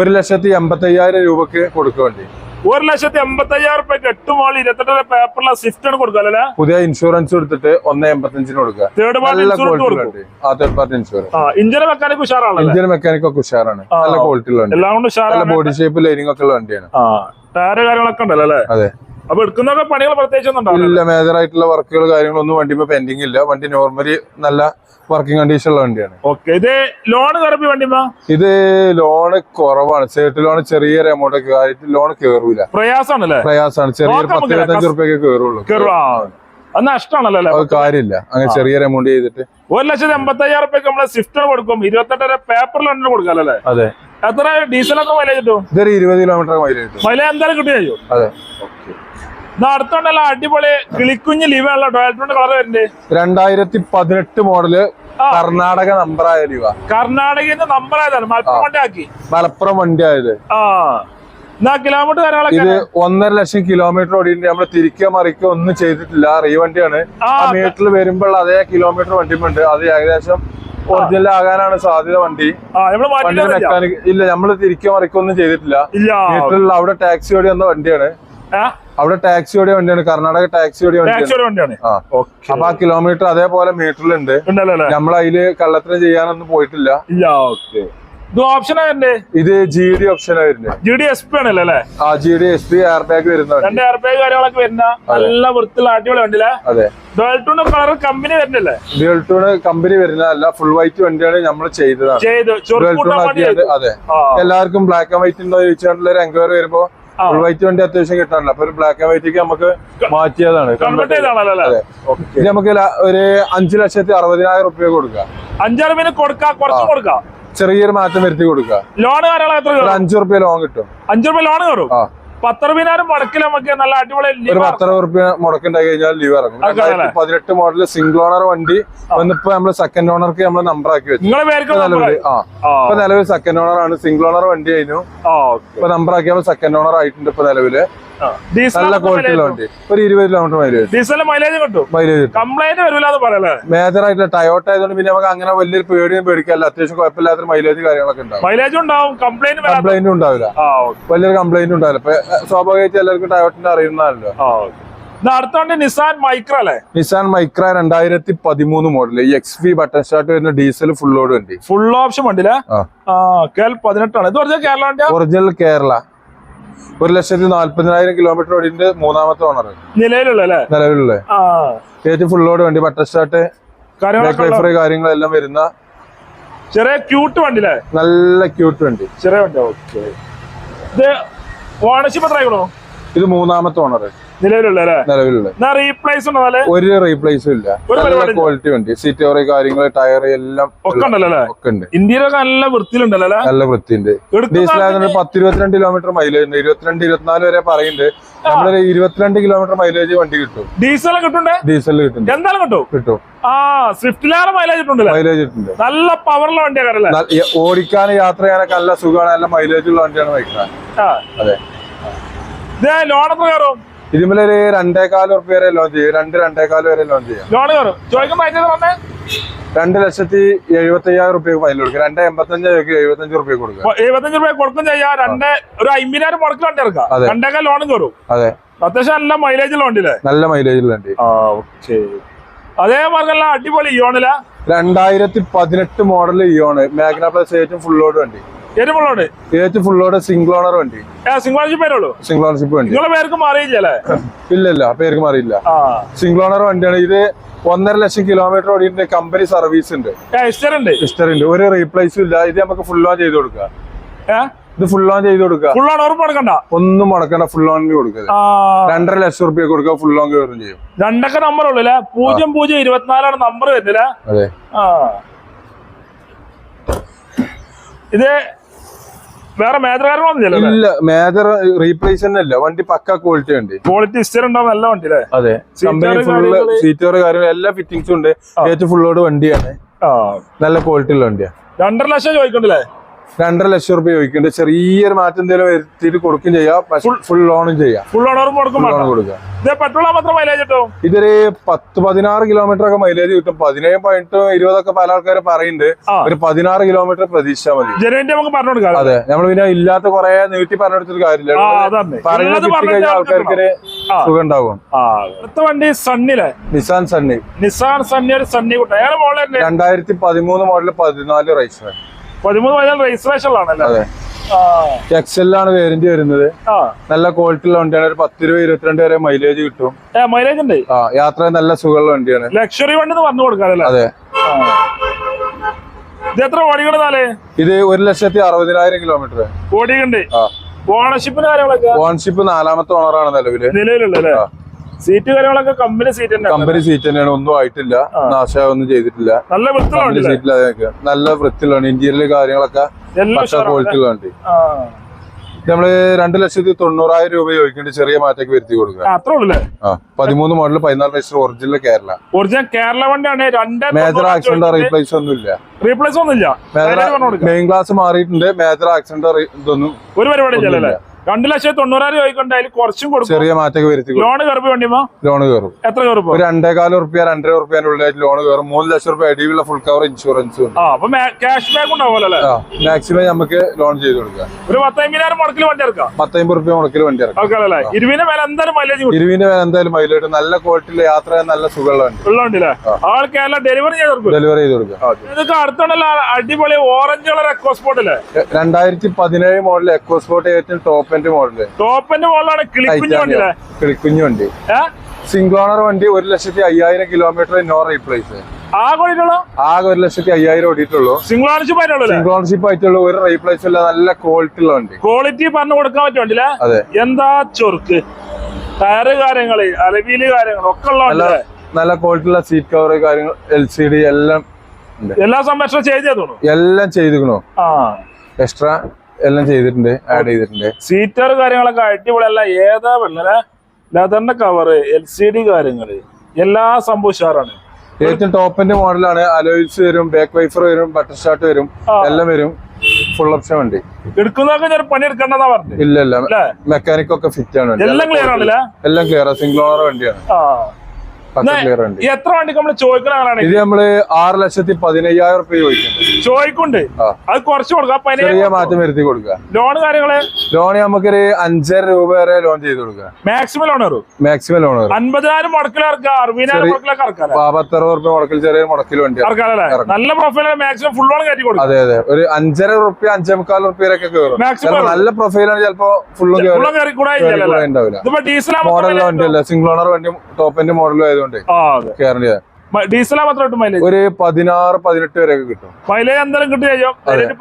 ഒരു ലക്ഷത്തി എൺപത്തി അയ്യായിരം രൂപക്ക് കൊടുക്കുക വണ്ടി.
ഒരു ലക്ഷത്തി എൺപത്തി അയ്യായിരം റുപ്യക്ക് എട്ട് മോൾ ഇരുപത്തെട്ടര പേപ്പറിലെ സ്വിഫ്റ്റ് ആണ് കൊടുക്കുക
പുതിയ ഇൻഷുറൻസ് എടുത്തിട്ട് ഒന്ന് എൺപത്തഞ്ചിന് കൊടുക്കുക.
തേർഡ് പാർട്ടി
മെക്കാനിക് ഉഷാറാണ് തേർഡ് പാർട്ടി ഇൻഷുറൻസ്
ആ ഇഞ്ചിനെ വെക്കാനൊക്കെ ഉഷാറാണല്ലേ?
ഇഞ്ചിൻ മെക്കാനിക് ഒക്കെ ഉഷാറാണ്. നല്ല ക്വാളിറ്റി ഉള്ള
എല്ലാം കൊണ്ട് ഉഷാറാണ്.
ബോഡി ഷേപ്പ് ലൈനിങ് ഒക്കെ ഉള്ള വണ്ടിയാണ്.
ടയർ കാര്യങ്ങളൊക്കെ ഉണ്ടല്ലോ അല്ലേ?
അതെ.
അപ്പൊ എടുക്കുന്നൊക്കെ പണികൾ പ്രത്യേകിച്ചൊന്നും
ഇല്ല മേജർ ആയിട്ടുള്ള വർക്കുകൾ കാര്യങ്ങളൊന്നും വണ്ടി ഇപ്പൊ പെൻഡിങ് ഇല്ല. വണ്ടി നോർമലി നല്ല വർക്കിംഗ് കണ്ടീഷൻ ഉള്ള വണ്ടിയാണ്.
ഓക്കെ ഇത് ലോൺ തെറപ്പി വണ്ടിമാ
ഇത് ലോൺ കുറവാണ്. ചേട്ടി ലോൺ ചെറിയൊരു എമൗണ്ട് ഒക്കെ ആയിട്ട് ലോൺ കേറൂല.
പ്രയാസമാണല്ലേ
പ്രയാസമാണ് ചെറിയൊരു പത്ത് ഇരുപത്തഞ്ച് റുപ്യൊക്കെ
കേറുള്ളൂ. നഷ്ടമാണല്ലോ
കാര്യമില്ല. അങ്ങനെ ചെറിയൊരു എമൗണ്ട് ചെയ്തിട്ട്.
ഒരു ലക്ഷത്തി എൺപത്തി അയ്യായിരം റുപ്യക്ക് നമ്മൾ സ്വിഫ്റ്റ് കൊടുക്കും. ഇരുപത്തെട്ടര പേപ്പർ രണ്ടിന് കൊടുക്കാം അല്ലേ?
അതെ.
എത്ര? ഡീസലൊക്കെ മൈലേജ് കിട്ടും?
ഇതൊരു ഇരുപത് കിലോമീറ്റർ മൈലേജ് കിട്ടും.
മൈലേജ് എന്തായാലും കിട്ടിയോ
അതെ.
ഇത് അടുത്തോണ്ടല്ല അടിപൊളി കിളിക്കുഞ്ഞ് ലീവ് ഉള്ള ടോയ്ലറ്റിന്റെ കളർ വരുന്നുണ്ട്
രണ്ടായിരത്തി പതിനെട്ട്
മോഡൽ
കർണാടക നമ്പർ ആയ ലിവ
കർണാടകയിൽ നമ്പർ ആയതാണ്. മലപ്പുറം വണ്ടി ആക്കി
മലപ്പുറം വണ്ടി ആയത്
ആ എന്നാ കിലോമീറ്റർ
ഇത് ഒന്നര ലക്ഷം കിലോമീറ്റർ ഓടിയിട്ട് നമ്മൾ തിരിക്കുക മറിക്കുക ഒന്നും ചെയ്തിട്ടില്ല. റീ വണ്ടിയാണ്.
ആ,
മീറ്ററിൽ വരുമ്പോൾ അതേ കിലോമീറ്റർ വണ്ടിയുണ്ട് അത് ഏകദേശം ഒറിജിനൽ ആകാനാണ് സാധ്യത വണ്ടി. വണ്ടി മെക്കാനിക് ഇല്ല നമ്മൾ തിരിക്കുക മറിക്കുക ഒന്നും ചെയ്തിട്ടില്ല. മീറ്ററിൽ അവിടെ ടാക്സി ഓടി വന്ന വണ്ടിയാണ്? അവിടെ ടാക്സി ഓടിയ വണ്ടിയാണ് കർണാടക ടാക്സി ഓടിയ വണ്ടിയാണ്. അപ്പൊ ആ കിലോമീറ്റർ അതേപോലെ മീറ്ററിലുണ്ട്. നമ്മൾ അതിൽ കള്ളത്തിന് ചെയ്യാനൊന്നും പോയിട്ടില്ല.
ഇല്ല ഓക്കെ. ഇത് ഓപ്ഷൻ
ഇത് G D option
G D S P ആണല്ലോ അല്ലേ?
ആ G D S P air bag വരുന്ന
രണ്ട് എയർ ബാഗ് കാര്യങ്ങളൊക്കെ വരുന്ന നല്ല വൃത്തിയുള്ള അടിപൊളി വണ്ടിയിലെ
അതെ.
ഡോൾട്ടൂണ് കളർ കമ്പനി വരുന്നില്ലേ?
ഡ്യുവൽ കമ്പനി വരുന്നതല്ല ഫുൾ വൈറ്റ് വണ്ടിയാണ് നമ്മൾ ചെയ്തത്
ചെയ്ത്
ഡ്യുവൽ
ചൊറുക്കൂട്ടാൻ
ടൂൺ
വേണ്ടി
ആക്കിയത് അതെ. എല്ലാവർക്കും ബ്ലാക്ക് ആൻഡ് വൈറ്റ് ഉണ്ടോ ചോദിച്ചാലുള്ള ഒരു എൻക്വയറി വരുമ്പോ. ഫുൾ വൈറ്റ് വണ്ടി അത്യാവശ്യം കിട്ടാറില്ല. അപ്പൊ ഒരു ബ്ലാക്ക് ആൻഡ് വൈറ്റിക്ക് നമുക്ക് മാറ്റിയതാണ്. ഇത് നമുക്ക് ഒരു അഞ്ചു ലക്ഷത്തി അറുപതിനായിരം റുപ്യ കൊടുക്കുക
അഞ്ചാറ് കൊടുക്കാം കുറച്ച് കൊടുക്കാം.
ചെറിയൊരു മാറ്റം വരുത്തി കൊടുക്കുക
ലോൺ എത്ര
അഞ്ചു റുപ്യ ലോൺ കിട്ടും.
അഞ്ചു റുപ്യ ലോൺ കയറും? പത്തറുപതിനായിരം മുടക്കിൽ നമുക്ക് നല്ല അടിപൊളി
ഒരു പത്തര റുപ്യ മുടക്കുണ്ടായി കഴിഞ്ഞാൽ ലീവ് ഇറങ്ങും. രണ്ടായിരത്തി പതിനെട്ട് മോഡൽ സിംഗിൾ ഓണർ വണ്ടി വന്നിപ്പോ നമ്മൾ സെക്കൻഡ് ഓണർക്ക് നമ്മൾ നമ്പർ ആക്കി വെച്ചു. ഇപ്പൊ ആ. ഇപ്പൊ നിലവിൽ സെക്കൻഡ് ഓണർ ആണ് സിംഗിൾ ഓണർ വണ്ടി ആയിരുന്നു. ഇപ്പൊ നമ്പർ ആക്കിയപ്പോ സെക്കൻഡ് ഓണർ ആയിട്ടുണ്ട് ഇപ്പൊ നിലവിൽ. നല്ല ക്വാളിറ്റി ഉള്ള വണ്ടി. ഒരു ഇരുപത് കിലോമീറ്റർ മൈലേജ്
ഡീസലിന് മൈലേജ് കിട്ടും.
മൈലേജ്
കംപ്ലൈന്റ് വരില്ല എന്ന് പറയല്ലേ?
മേജർ ആയിട്ടുള്ള ടയോട്ട ആയതുകൊണ്ട് പിന്നെ നമുക്ക് അങ്ങനെ വലിയൊരു പേടിയും പേടിക്കാല്ല അത്യാവശ്യം കുഴപ്പമില്ലാത്ത മൈലേജ് കാര്യങ്ങളൊക്കെ ഉണ്ടാവും.
മൈലേജ് ഉണ്ടാവും കംപ്ലൈന്റ്
ഉണ്ടാവില്ല. വലിയൊരു കംപ്ലൈന്റ് ഉണ്ടാവില്ല. സ്വാഭാവികമായിട്ട് എല്ലാവർക്കും ടയോട്ടിന്റെ അറിയുന്നതാണല്ലോ
ആ ഓക്കെ. അടുത്ത വണ്ടി നിസാൻ മൈക്ര അല്ലേ?
നിസാൻ മൈക്ര രണ്ടായിരത്തി പതിമൂന്ന് മോഡൽ ഈ എക്സ് വി ബട്ടൺ സ്റ്റാർട്ട് വരുന്ന ഡീസൽ ഫുൾ ലോഡ് വണ്ടി.
ഫുൾ ഓപ്ഷൻ
ആ.
കേൾ പതിനെട്ടാണ്. ഇത് ഒറിജിനൽ കേരള
ഒറിജിനൽ കേരള. ഒരു ലക്ഷത്തി നാല്പതിനായിരം കിലോമീറ്റർ ഓടിന്റെ മൂന്നാമത്തെ ഓണർ
നിലവിലുള്ള.
നിലവിലുള്ള ഏറ്റവും ഫുൾ ലോഡ് വണ്ടി ബട്ടർ സ്റ്റാർട്ട് കാര്യങ്ങളെല്ലാം വരുന്ന
ചെറിയ ക്യൂട്ട് വണ്ടി
നല്ല ക്യൂട്ട് വണ്ടി.
ചെറിയ വണ്ടി ഓക്കെ ഇത് ഓണർഷിപ്പ് എത്ര
ഇത് മൂന്നാമത്തെ ഓണർ
നിലവിലുള്ള റീപ്ലേസ് ഉണ്ടോ
ഒരു റീപ്ലേസും ഇല്ല. ക്വാളിറ്റി വണ്ടി. സീറ്റ് കവറ് കാര്യങ്ങൾ ടയർ എല്ലാം
ഒക്കെ ഉണ്ടല്ലോ
ഒക്കെ ഉണ്ട്.
ഇന്ത്യയിലൊക്കെ നല്ല വൃത്തിയിലുണ്ടല്ലോ
നല്ല വൃത്തിയുണ്ട്. ഡീസൽ ആയതുകൊണ്ട് പത്ത് ഇരുപത്തിരണ്ട് കിലോമീറ്റർ മൈലേജ് ഉണ്ട്. ഇരുപത്തിരണ്ട് ഇരുപത്തിനാല് വരെ പറയുന്നുണ്ട്. നമ്മളൊരു ഇരുപത്തിരണ്ട് കിലോമീറ്റർ മൈലേജ് വണ്ടി കിട്ടും.
ഡീസൽ കിട്ടുണ്ടേ
ഡീസൽ കിട്ടും
എന്തായാലും കിട്ടും?
കിട്ടും.
ആ സ്വിഫ്റ്റിലേറെ മൈലേജ്
മൈലേജ് ഉണ്ട്
നല്ല പവറുള്ള
വണ്ടിയാണ് ഓടിക്കാൻ യാത്ര ചെയ്യാനൊക്കെ നല്ല സുഖമാണ്. നല്ല മൈലേജ് ഉള്ള വണ്ടിയാണ്
ബൈക്കാണ്
അതെ.
ഇത് ലോൺ കയറും.
ഇതിമേലൊരു രണ്ടേകാൽ ഉറപ്പ് വരെ ലോഞ്ച് ചെയ്യും. രണ്ട് രണ്ടേകാൽ വരെ ലോഞ്ച് ചെയ്യാം.
ലോൺ കയറും
രണ്ട് ലക്ഷത്തി എഴുപത്തി അയ്യായിരം റുപ്യ ഫൈനൽ കൊടുക്കും. രണ്ട് എൺപത്തഞ്ച് എഴുപത്തഞ്ച് റുപ്യ കൊടുക്കുക
എഴുപത്തഞ്ച് രൂപ കൊടുക്കും ചെയ്യാം. രണ്ട് ഒരു അമ്പതിനായിരം മുടക്കി വണ്ടി ഇറക്കാം ലോൺ കയറും
അതെ.
അത്യാവശ്യം നല്ല മൈലേജുള്ള വണ്ടിയില്ലേ?
നല്ല മൈലേജ് വണ്ടി.
ഓക്കെ അതേ പറഞ്ഞല്ല അടിപൊളി ഇയോണില
രണ്ടായിരത്തി പതിനെട്ട് മോഡൽ ഇയോണ് മാഗ്ന പ്ലസ് ഏറ്റവും ഫുൾ ലോഡ് വണ്ടി. ഏറ്റവും ഫുള്ളോടെ സിംഗിൾ ഓണർ വണ്ടി.
സിംഗിൾ ഓണർഷിപ്പ് പേരുള്ളൂ
സിംഗിൾ ഓണർഷിപ്പ് വണ്ടി.
നിങ്ങളെ പേർക്ക് മാറിയില്ലേ
ഇല്ല ഇല്ല പേർക്ക് മാറിയില്ല. സിംഗിൾ ഓണർ വണ്ടിയാണ്. ഇത് ഒന്നര ലക്ഷം കിലോമീറ്റർ ഓടിയിട്ട് കമ്പനി സർവീസ് ഉണ്ട്.
ഏ ഉണ്ട്.
ഹിസ്റ്ററി ഉണ്ട്. ഒരു റീപ്ലേസും ഇല്ല. ഇത് നമുക്ക് ഫുൾ ഓൺ ചെയ്ത്
കൊടുക്കാം
ഇത് ഫുൾ ഓൺ ചെയ്ത് കൊടുക്കുക.
ഫുള്ളാണ് ഉറപ്പ് കൊടുക്കണ്ട
ഒന്നും മുടക്കണ്ട ഫുൾ ഓൺ കൊടുക്കുക രണ്ടര ലക്ഷം റുപ്യ കൊടുക്കുക ഫുൾ ഓൺ കയറും ചെയ്യും.
രണ്ടൊക്കെ നമ്പർ ഉള്ളു അല്ലേ? പൂജ്യം പൂജ്യം ഇരുപത്തിനാലാണ് നമ്പർ വരുന്നില്ല
അതെ.
ഇത് വേറെ മേജർ കാര്യങ്ങളൊന്നും
ഇല്ല മേജർ റീപ്ലേസ് തന്നെ അല്ല വണ്ടി പക്ക ക്വാളിറ്റി ഉണ്ട്
ക്വാളിറ്റി ഹിസ്റ്ററി ഉണ്ടാവും നല്ല വണ്ടി അല്ലേ
അതെ കമ്പനി ഫുള്ള് സീറ്റോറ് കാര്യം എല്ലാ ഫിറ്റിംഗ്സും ഉണ്ട്. ഏറ്റവും ഫുള്ളോട് വണ്ടിയാണ്.
ആ.
നല്ല ക്വാളിറ്റി ഉള്ള വണ്ടിയാണ്
രണ്ടര ലക്ഷം ചോദിക്കണ്ടല്ലേ
രണ്ടര ലക്ഷം റുപ്യ ചോദിക്കുന്നുണ്ട്. ചെറിയൊരു മാറ്റം എന്തെങ്കിലും വരുത്തിയിട്ട് കൊടുക്കും ചെയ്യാം. ഫുൾ ലോണും ചെയ്യാം.
ഫുൾ കൊടുക്കും മൈലേജ് കിട്ടും?
ഇതൊരു പത്ത് പതിനാറ് കിലോമീറ്റർ ഒക്കെ മൈലേജ് കിട്ടും. പതിനേഴ് പതിനെട്ടും ഇരുപതൊക്കെ പല ആൾക്കാർ പറയുന്നുണ്ട്. ഒരു പതിനാറ് കിലോമീറ്റർ പ്രതീക്ഷിച്ചാൽ മതി.
പറഞ്ഞു
അതെ. നമ്മൾ പിന്നെ ഇല്ലാത്ത കുറെ നീട്ടി പറഞ്ഞെടുത്തൊരു കാര്യമില്ല. കഴിഞ്ഞാൽ ആൾക്കാർക്ക്. സുഖം
അടുത്ത വണ്ടി സണ്ണിലെ
നിസാൻ സണ്ണി
നിസാൻ സണ്ണി ഒരു സണ്ണി
രണ്ടായിരത്തി പതിമൂന്ന് മോഡൽ പതിനാല് റൈസ്
പതിമൂന്ന് പതിനാല് ആ.
എക്സെല്ലാണ് വേരിയന്റ് വരുന്നത്. നല്ല ക്വാളിറ്റി ഉള്ള വണ്ടിയാണ്. ഒരു പത്ത് രൂപ ഇരുപത്തിരണ്ട് വരെ മൈലേജ് കിട്ടും.
മൈലേജ് ഉണ്ട്?
ആ യാത്ര നല്ല സുഖമുള്ള വണ്ടിയാണ്.
ലക്ഷറി വണ്ടി പറഞ്ഞു കൊടുക്കാറില്ല
അതെ.
ഇത് എത്ര ഓടിക്കണ്ട്
ഇത് ഒരു ലക്ഷത്തി അറുപതിനായിരം കിലോമീറ്റർ
ഓടിക്കണ്ട്. ഓണർഷിപ്പിന് കാര്യങ്ങളൊക്കെ?
ഓൺഷിപ്പ് നാലാമത്തെ ഓണറാണ് നിലവിൽ.
നിലവിലുള്ള. സീറ്റ് കാര്യങ്ങളൊക്കെ കമ്പനി സീറ്റ് തന്നെ
കമ്പനി സീറ്റ് തന്നെയാണ്. ഒന്നും ആയിട്ടില്ല. നാശമൊന്നും ചെയ്തിട്ടില്ല.
നല്ല വൃത്തിയുള്ള
അതൊക്കെ നല്ല വൃത്തിയിലാണ് ഇന്ത്യയിലെ കാര്യങ്ങളൊക്കെ
എല്ലാം
ക്വാളിറ്റി ഉള്ള വണ്ടി.
ആ.
ഇത് നമ്മൾ രണ്ട് ലക്ഷത്തി തൊണ്ണൂറായിരം രൂപ ചോദിക്കേണ്ട. ചെറിയ മാറ്റൊക്കെ വരുത്തി കൊടുക്കുക.
അത്രേ ഉള്ളൂ
പതിമൂന്ന് മോഡൽ പതിനാല് ലക്ഷ ഒറിജിനൽ കേരള
ഒറിജിനൽ കേരള വണ്ടിയാണ്. രണ്ട്
മേജർ ആക്സിഡന്റ് റീപ്ലേസ് ഒന്നും ഇല്ല
റീപ്ലേസ് ഒന്നും ഇല്ല
മേജർ
ധൈര്യമായിട്ട് പറഞ്ഞു കൊടുക്കാം.
മെയിൻ ക്ലാസ് മാറിയിട്ടുണ്ട്. മേജർ ആക്സിഡന്റ് ഇതൊന്നും
ഒരു പരിപാടി രണ്ട് ലക്ഷത്തി തൊണ്ണൂറായിരം ചോദിക്കണ്ട അതിൽ കുറച്ചും കൊടുക്കും.
ചെറിയ മാറ്റം വരുത്തി
ലോൺ കയറി വണ്ടിയുമ്പോ
ലോൺ കയറും.
എത്ര കയറും
രണ്ടേകാൽ റുപ്യ രണ്ടര റുപ്യന്റെ ഉള്ളിലായിട്ട് ലോൺ കയറും. മൂന്ന് ലക്ഷം റുപ്യ അടിയുള്ള full cover insurance
cash back ഉണ്ടാവുമല്ലോ
മാക്സിമം നമുക്ക് ലോൺ ചെയ്ത് കൊടുക്കാം.
ഒരു പത്തമ്പതിനായിരം മുടക്കിൽ വണ്ടി ഇറക്കാം.
പത്തമ്പത് റുപ്യ മുടക്കിൽ വണ്ടി ഇറക്കാം.
ഇരുവിന്റെ മേലെ എന്തായാലും മൈലേജ്
ഇരുവിന്റെ വില എന്തായാലും മൈലേജ് നല്ല ക്വാളിറ്റിയിലെ യാത്ര നല്ല സുഖമുള്ള വണ്ടി.
ഉള്ള വണ്ടിയില്ലേ ആൾ കേരള ഡെലിവറി ചെയ്ത് കൊടുക്കും.
ഡെലിവറി ചെയ്ത് കൊടുക്കാം.
ഇതൊക്കെ അടുത്തുള്ള അടിപൊളി ഓറഞ്ച് കളർ എക്കോസ്പോർട്ടില്ലേ
രണ്ടായിരത്തി പതിനേഴ് മോഡൽ എക്കോസ്പോർട്ട് ഏറ്റവും ടോപ്പ് എൻഡ് മോഡൽ
ടോപ്പിന്റെ മോഡലാണ് കിളിക്കുഞ്ഞ്
വണ്ടി. സിംഗിൾ ഓണർ വണ്ടി ഒരു ലക്ഷത്തി അയ്യായിരം കിലോമീറ്റർ നോ റീപ്ലേസ് ആകെ ഒരു ലക്ഷത്തി അയ്യായിരം ഓടിയിട്ടുള്ളൂ.
സിംഗിൾ ഓണർഷിപ്പ് ആയിട്ടുള്ളൂ
സിംഗിൾ ഓണർഷിപ്പ് ആയിട്ടുള്ള ഒരു റീപ്ലേസ് അല്ല നല്ല ക്വാളിറ്റി ഉള്ള വണ്ടി.
ക്വാളിറ്റി പറഞ്ഞു കൊടുക്കാൻ പറ്റും
അതെ.
എന്താ ചൊർക്ക് ടയറ് കാര്യങ്ങൾ അലവിയിൽ കാര്യങ്ങൾ ഒക്കെ ഉള്ള
നല്ല ക്വാളിറ്റി ഉള്ള സീറ്റ് കവർ കാര്യങ്ങൾ എൽ സി ഡി എല്ലാം
എല്ലാ സംരക്ഷണം ചെയ്തു
എല്ലാം ചെയ്തിരിക്കണോ.
ആ.
എക്സ്ട്രാ എല്ലാം ചെയ്തിട്ടുണ്ട് ആഡ് ചെയ്തിട്ടുണ്ട്.
സീറ്റർ കാര്യങ്ങളൊക്കെ അടിപൊളിയല്ല. ഏതാ വെള്ളല ലെതറിന്റെ കവറ് എൽ സി ഡി കാര്യങ്ങൾ. എല്ലാ സംഭവം ഉഷാറാണ്.
ഏറ്റവും ടോപ്പിന്റെ മോഡലാണ് അലോയിസ് വരും ബാക്ക് വൈഫർ വരും ബട്ടർ സ്റ്റാർട്ട് വരും എല്ലാം വരും. ഫുൾ ഓപ്ഷൻ വണ്ടി
എടുക്കുന്നതൊക്കെ ഞാൻ പണി എടുക്കണ്ടെന്നാ പറഞ്ഞു
ഇല്ല ഇല്ല.
മെക്കാനിക്കൊക്കെ
മെക്കാനിക് ഒക്കെ ഫിറ്റ് ആണ്.
എല്ലാം ക്ലിയർ ആണല്ലേ?
എല്ലാം ക്ലിയർ സിംഗിൾ ഓണർ വണ്ടിയാണ്.
എത്ര വണ്ടിക്ക് നമ്മൾ ചോദിക്കണതാണ്
ഇത് നമ്മൾ ആറ് ലക്ഷത്തി പതിനയ്യായിരം റുപ്യ ചോദിക്കുന്നുണ്ട്.
ചോദിക്കുണ്ട് അത് കുറച്ച് കൊടുക്കാം.
ചെറിയ മാറ്റം വരുത്തി കൊടുക്കുക.
ലോൺ കാര്യങ്ങൾ?
ലോൺ നമുക്കൊരു അഞ്ചര രൂപ വരെ ലോൺ ചെയ്ത് കൊടുക്കുക.
മാക്സിമം ലോൺ വരും.
മാക്സിമം ലോൺ വരും.
അൻപതിനായിരം അറുപതിനായിരം മുടക്കിലൊക്കെ ഇറക്കാം
ആ, പത്തറുപത് റുപ്യ മുടക്കിൽ ചെറിയ മുടക്കിൽ വണ്ടി
നല്ല പ്രൊഫൈലാണ് മാക്സിമം ഫുൾ ലോൺ കയറ്റി കൊടുക്കും.
അതെ അതെ. ഒരു അഞ്ചര റുപ്യ അഞ്ചേ മുക്കാൽ റുപ്യയിലൊക്കെ കയറും. നല്ല പ്രൊഫൈലാണ് ചിലപ്പോ ഫുള്ളും
ഫുൾ
കയറി ഉണ്ടാവില്ല. മോഡൽ വണ്ടിയല്ല സിംഗിൾ ഓണർ വണ്ടി ടോപ്പിന്റെ മോഡലും ആയതുകൊണ്ട് കയറേണ്ടത്
ഡീസൽ മാത്രം കിട്ടും മൈലേജ്
ഒരു പതിനാറ് പതിനെട്ട് വരെ കിട്ടും.
മൈലേജ് എന്തായാലും കിട്ടും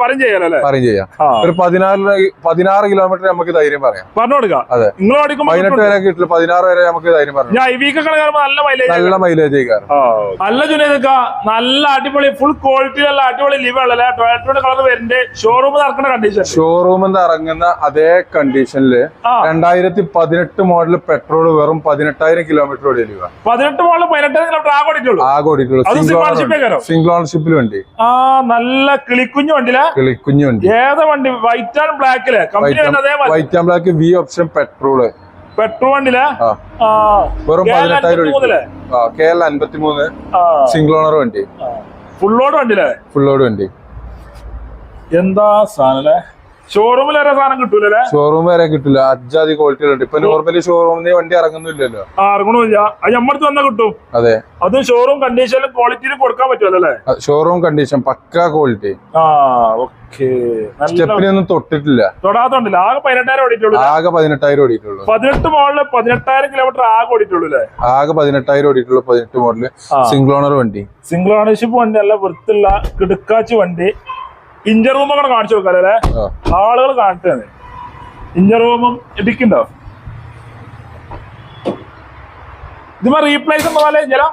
പറയും ചെയ്യാലോ
പറയും ചെയ്യാം. ഒരു പതിനാറ് പതിനാറ് കിലോമീറ്റർ നമുക്ക് ധൈര്യം പറയാം.
പറഞ്ഞു കൊടുക്കാം.
അതെ.
നിങ്ങൾ
പതിനെട്ട് വരെ കിട്ടില്ല പതിനാറ് വരെ നമുക്ക് ധൈര്യം
ഐ വി കയറുമ്പോ നല്ല മൈലേജ്
നല്ല മൈലേജ്
നല്ല ജുനേദക്ക നല്ല അടിപൊളി ഫുൾ ക്വാളിറ്റി നല്ല അടിപൊളി ലിവ് ഉള്ളല്ലേ ടൊയറ്റോയുടെ കളർ വരുന്നുണ്ട്. ഷോറൂം നടക്കുന്ന കണ്ടീഷൻ
ഷോറൂമിൽ ഇറങ്ങുന്ന അതേ
കണ്ടീഷനിൽ
രണ്ടായിരത്തി പതിനെട്ട് മോഡൽ പെട്രോൾ വെറും പതിനെട്ടായിരം കിലോമീറ്റർ ഓടിയില്ല
പതിനെട്ട് മോഡൽ പതിനെട്ടായിരം കിലോമീറ്റർ ആകെ ഓടിയിട്ടുള്ളൂ.
ആകെ ഓടിയിട്ടുള്ളൂ. സിംഗിൾ ഓണർഷിപ്പിൽ വണ്ടി.
ആ നല്ല കിളിക്കുഞ്ഞു വണ്ടിയിലെ
കിളിക്കുഞ്ഞു വണ്ടി.
ഏതാ വണ്ടി? വൈറ്റ് ആൻഡ് ബ്ലാക്കിൽ
white and black V option petrol
petrol വണ്ടിയിലെ
വെറും പതിനെട്ടായിരം
53 ലെ?
ആ കെ എൽ അൻപത്തി
ആ.
സിംഗിൾ ഓണർ വണ്ടി.
ഫുൾ ലോഡ് വണ്ടിയിലെ
ഫുൾ ലോഡ് വണ്ടി.
എന്താ സാധനല്ലേ ഷോറൂമിൽ വരെ സാധനം കിട്ടൂലേ
ഷോറൂം വരെ കിട്ടില്ല അജാതി ക്വാളിറ്റി ഇപ്പൊ നോർമലി ഷോറൂമിൽ വണ്ടി ഇറങ്ങുന്നില്ലല്ലോ.
ആ ഇറങ്ങണില്ല. അത് നമ്മടുത്ത് വന്നാൽ കിട്ടും.
അതെ.
അത് ഷോറൂം കണ്ടീഷനിലും ക്വാളിറ്റിയിലും കൊടുക്കാൻ പറ്റുമല്ലോ അല്ലേ
ഷോറൂം കണ്ടീഷൻ പക്ക ക്വാളിറ്റി
ആ ഓക്കെ
സ്റ്റെപ്പിനൊന്നും തൊട്ടിട്ടില്ല.
തൊടാത്തോണ്ടില്ല. ആകെ പതിനെട്ടായിരം ഓടിയിട്ടുള്ളൂ
ആകെ പതിനെട്ടായിരം ഓടിയിട്ടുള്ളൂ.
പതിനെട്ട് മോഡൽ പതിനെട്ടായിരം കിലോമീറ്റർ ആകെ ഓടിയിട്ടുള്ളൂ അല്ലേ?
ആകെ പതിനെട്ടായിരം ഓടിയിട്ടുള്ളൂ പതിനെട്ട്
മോഡൽ.
സിംഗിൾ ഓണർ വണ്ടി.
സിംഗിൾ ഓണർഷിപ്പ് വണ്ടി അല്ല വൃത്തിയുള്ള കിടക്കാച്ചു വണ്ടി. ഇഞ്ചർ റൂം ഒക്കെ കാണിച്ചു കൊടുക്കാം അല്ലേ?
ആ.
ആളുകൾ കാണിച്ചാണ് ഇഞ്ചർ റൂമും ഇടിക്കുണ്ടോ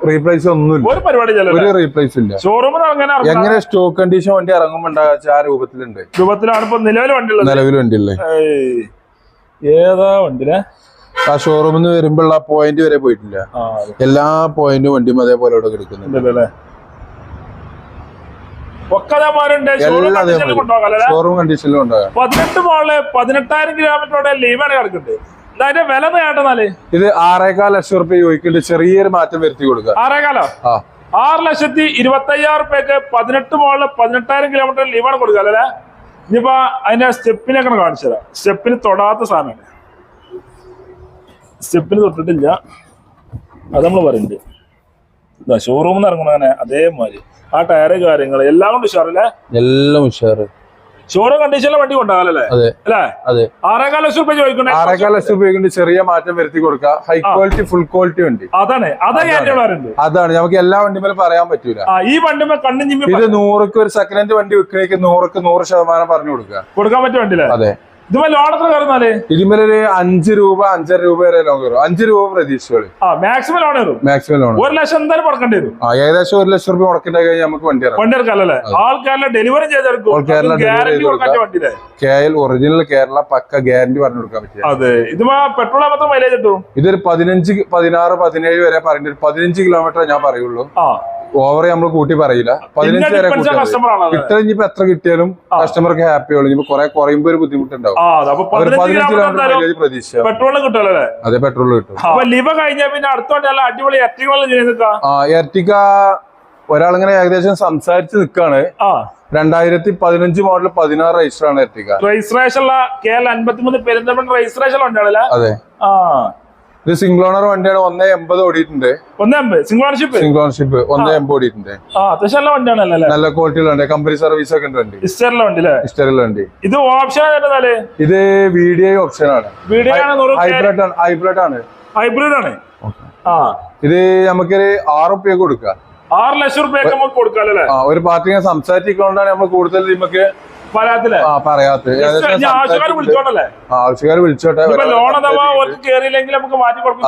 റീപ്ലേസ്
ഒന്നുമില്ല.
ഒരു
റീപ്ലേസ് ഇല്ല. എങ്ങനെ സ്റ്റോക്ക് കണ്ടീഷൻ വണ്ടി ഇറങ്ങുമ്പോ ആ രൂപത്തിലുണ്ട്.
രൂപത്തിലാണ് ഇപ്പൊ നിലവിൽ വണ്ടി
നിലവിൽ വണ്ടിയല്ലേ.
ഏതാ വണ്ടിനെ
ആ ഷോറൂമിൽ നിന്ന് വരുമ്പോൾ ആ പോയിന്റ് വരെ പോയിട്ടില്ല. എല്ലാ പോയിന്റും വണ്ടിയും അതേപോലെ ഇവിടെ കിടക്കുന്നുണ്ട്.
ഒക്കെ അതേമാരുണ്ട് ഷോറൂം കണ്ടീഷനിൽ
അതേമാതിരി.
കൊണ്ടുപോകാം
ഷോറൂം കണ്ടീഷനിലും ഉണ്ടാകാം
പതിനെട്ട് മോളിൽ പതിനെട്ടായിരം കിലോമീറ്ററോടെ ലീവാണ് കിടക്കുന്നത്. അതിന്റെ വില നേട്ടന്നാൽ
ഇത് ആറേകാൽ ലക്ഷം റുപ്യ ചോദിക്കുന്നുണ്ട്. ചെറിയൊരു മാറ്റം വരുത്തി കൊടുക്കുക.
ആറേകാലോ? ആറ് ലക്ഷത്തി ഇരുപത്തി അയ്യായിരം റുപ്യക്ക് പതിനെട്ട് മോളിൽ പതിനെട്ടായിരം കിലോമീറ്റർ ലീവാണ് കൊടുക്കുക അല്ലേ? ഇനിയിപ്പോ അതിന്റെ സ്റ്റെപ്പിനൊക്കെ കാണിച്ചു തരാം. സ്റ്റെപ്പിന് തൊടാത്ത സാധനമാണ്. സ്റ്റെപ്പിന് തൊട്ടിട്ടില്ല. അത് നമ്മൾ പറയുന്നുണ്ട്. ഷോറൂമിൽ നിന്ന് ഇറങ്ങണ അതേമാതിരി. ആ ടയറ് കാര്യങ്ങൾ എല്ലാം കൊണ്ട് ഉഷാറല്ലേ
എല്ലാം ഉഷാറ്.
ഷോറൂം കണ്ടീഷനിലെ വണ്ടി കൊണ്ടാകല്ലേ
അതെ.
അല്ലേ?
അതെ.
ആറേകാൽ ലക്ഷം റുപ്യ ചോദിക്കണേ
ആറേകാൽ ലക്ഷം ഉപയോഗിക്കുന്നുണ്ട് ചെറിയ മാറ്റം വരുത്തി കൊടുക്കുക ഹൈ ക്വാളിറ്റി ഫുൾ ക്വാളിറ്റി വണ്ടി.
അതാണ്. അതാണ്.
അതാണ്. നമുക്ക് എല്ലാ വണ്ടിമേലും പറയാൻ പറ്റൂല.
ആ ഈ വണ്ടിമേ കണ്ണും
ഇത് നൂറുക്ക് ഒരു സെക്കൻഡ് ഹാൻഡ് വണ്ടി വിൽക്കണേക്ക് നൂറുക്ക് നൂറ് ശതമാനം പറഞ്ഞു കൊടുക്കുക.
കൊടുക്കാൻ പറ്റിയ വണ്ടി
അതെ. ഇതിമേലൊരു അഞ്ച് രൂപ അഞ്ചര രൂപ വരെ ലോൺ കയറും. അഞ്ച് രൂപ
പ്രതീക്ഷകൾ മാക്സിമം ലോൺ കയറും.
മാക്സിമം ലോൺ
ഒരു ലക്ഷം എന്തായാലും മുടക്കേണ്ടി വരും.
ആ ഏകദേശം ഒരു ലക്ഷം രൂപ മുടക്കേണ്ട കഴിഞ്ഞാൽ നമുക്ക് വണ്ടി ഇറങ്ങാം
വണ്ടി ഇറക്കാല്ലേ ആൾക്കാരിലെ ഡെലിവറി ചെയ്തെടുക്കും.
delivery
ഗ്യാരണ്ടി
ചെയ്ത്
കൊടുക്കാൻ പറ്റിയ വണ്ടിയില്ലേ?
കെ എൽ ഒറിജിനൽ കേരള പക്ക ഗ്യാരണ്ടി പറഞ്ഞു കൊടുക്കാൻ പറ്റും
അതെ. ഇത് പെട്രോൾ മാത്രം മൈലേജ് കിട്ടും?
ഇതൊരു പതിനഞ്ച് പതിനാറ് പതിനേഴ് വരെ ഒരു പതിനഞ്ച് കിലോമീറ്റർ ഞാൻ പറയുള്ളൂ.
ആ.
ഓവർ നമ്മൾ കൂട്ടി പറയില്ല. പതിനഞ്ച് വരെ കിട്ടാൻ ഇനിയിപ്പോ എത്ര കിട്ടിയാലും കസ്റ്റമർക്ക് ഹാപ്പി ആവുള്ളൂ. ഇനിയിപ്പോ കുറെ കുറയുമ്പോ ഒരു ബുദ്ധിമുട്ടുണ്ടാവും.
പതിനഞ്ച് കിലോമീറ്റർ
പ്രതീക്ഷ.
പെട്രോൾ കിട്ടുമല്ലേ
അതെ പെട്രോൾ കിട്ടും.
ലിവ കഴിഞ്ഞാൽ പിന്നെ അടിപൊളി
ആ എർട്ടിക്ക ഒരാളിങ്ങനെ ഏകദേശം സംസാരിച്ച് നിൽക്കാണ്
ആ.
രണ്ടായിരത്തി പതിനഞ്ച് മോഡൽ പതിനാറ് രജിസ്റ്റർ ആണ് എർട്ടിക്ക
രജിസ്ട്രേഷൻ ഉള്ള കെ എൽ അൻപത്തിമൂന്ന് പെരിന്തൽമണ്ണ രജിസ്ട്രേഷൻ ഉണ്ടല്ലോ
അതെ.
ആ.
ഇത് സിംഗിൾ ഓണർ വണ്ടിയാണ് ഒന്നേ എൺപത് ഓടിയിട്ടുണ്ട്.
സിംഗിൾ ഓണർഷിപ്പ്
സിംഗിൾ ഓണർഷിപ്പ് ഒന്നേ എൺപത് ഓടിയിട്ടുണ്ട്.
അത്യാവശ്യം നല്ല വണ്ടിയാണല്ലേ
നല്ല ക്വാളിറ്റിയുള്ള വണ്ടി കമ്പനി സർവീസ് ഒക്കെ ഉണ്ട് വണ്ടി.
ഇസ്റ്ററിലെ വണ്ടി
ഇഷ്ടമുള്ള വണ്ടി.
ഇത് ഓപ്ഷൻ
ഇത് വീഡിയോ ഓപ്ഷൻ ആണ്.
വീഡിയോ ആണ്
ഹൈബ്രിഡ് ആണ് ഹൈബ്രിഡ് ആണ്.
ഹൈബ്രിഡ് ആണ്. ആ.
ഇത് നമുക്കൊരു ആറ് റുപ്യ കൊടുക്കാം
ആറ് ലക്ഷം റുപ്യ കൊടുക്കാം
ഒരു പാർട്ടി ഇങ്ങനെ സംസാരിച്ചുകൊണ്ടാണ് നമ്മൾ കൂടുതൽ നമുക്ക്
ആവശ്യക്കാർ
വിളിച്ചോട്ടെ.
ലോൺ അഥവാ അവർക്ക് നമുക്ക് മാറ്റി കൊടുക്കും.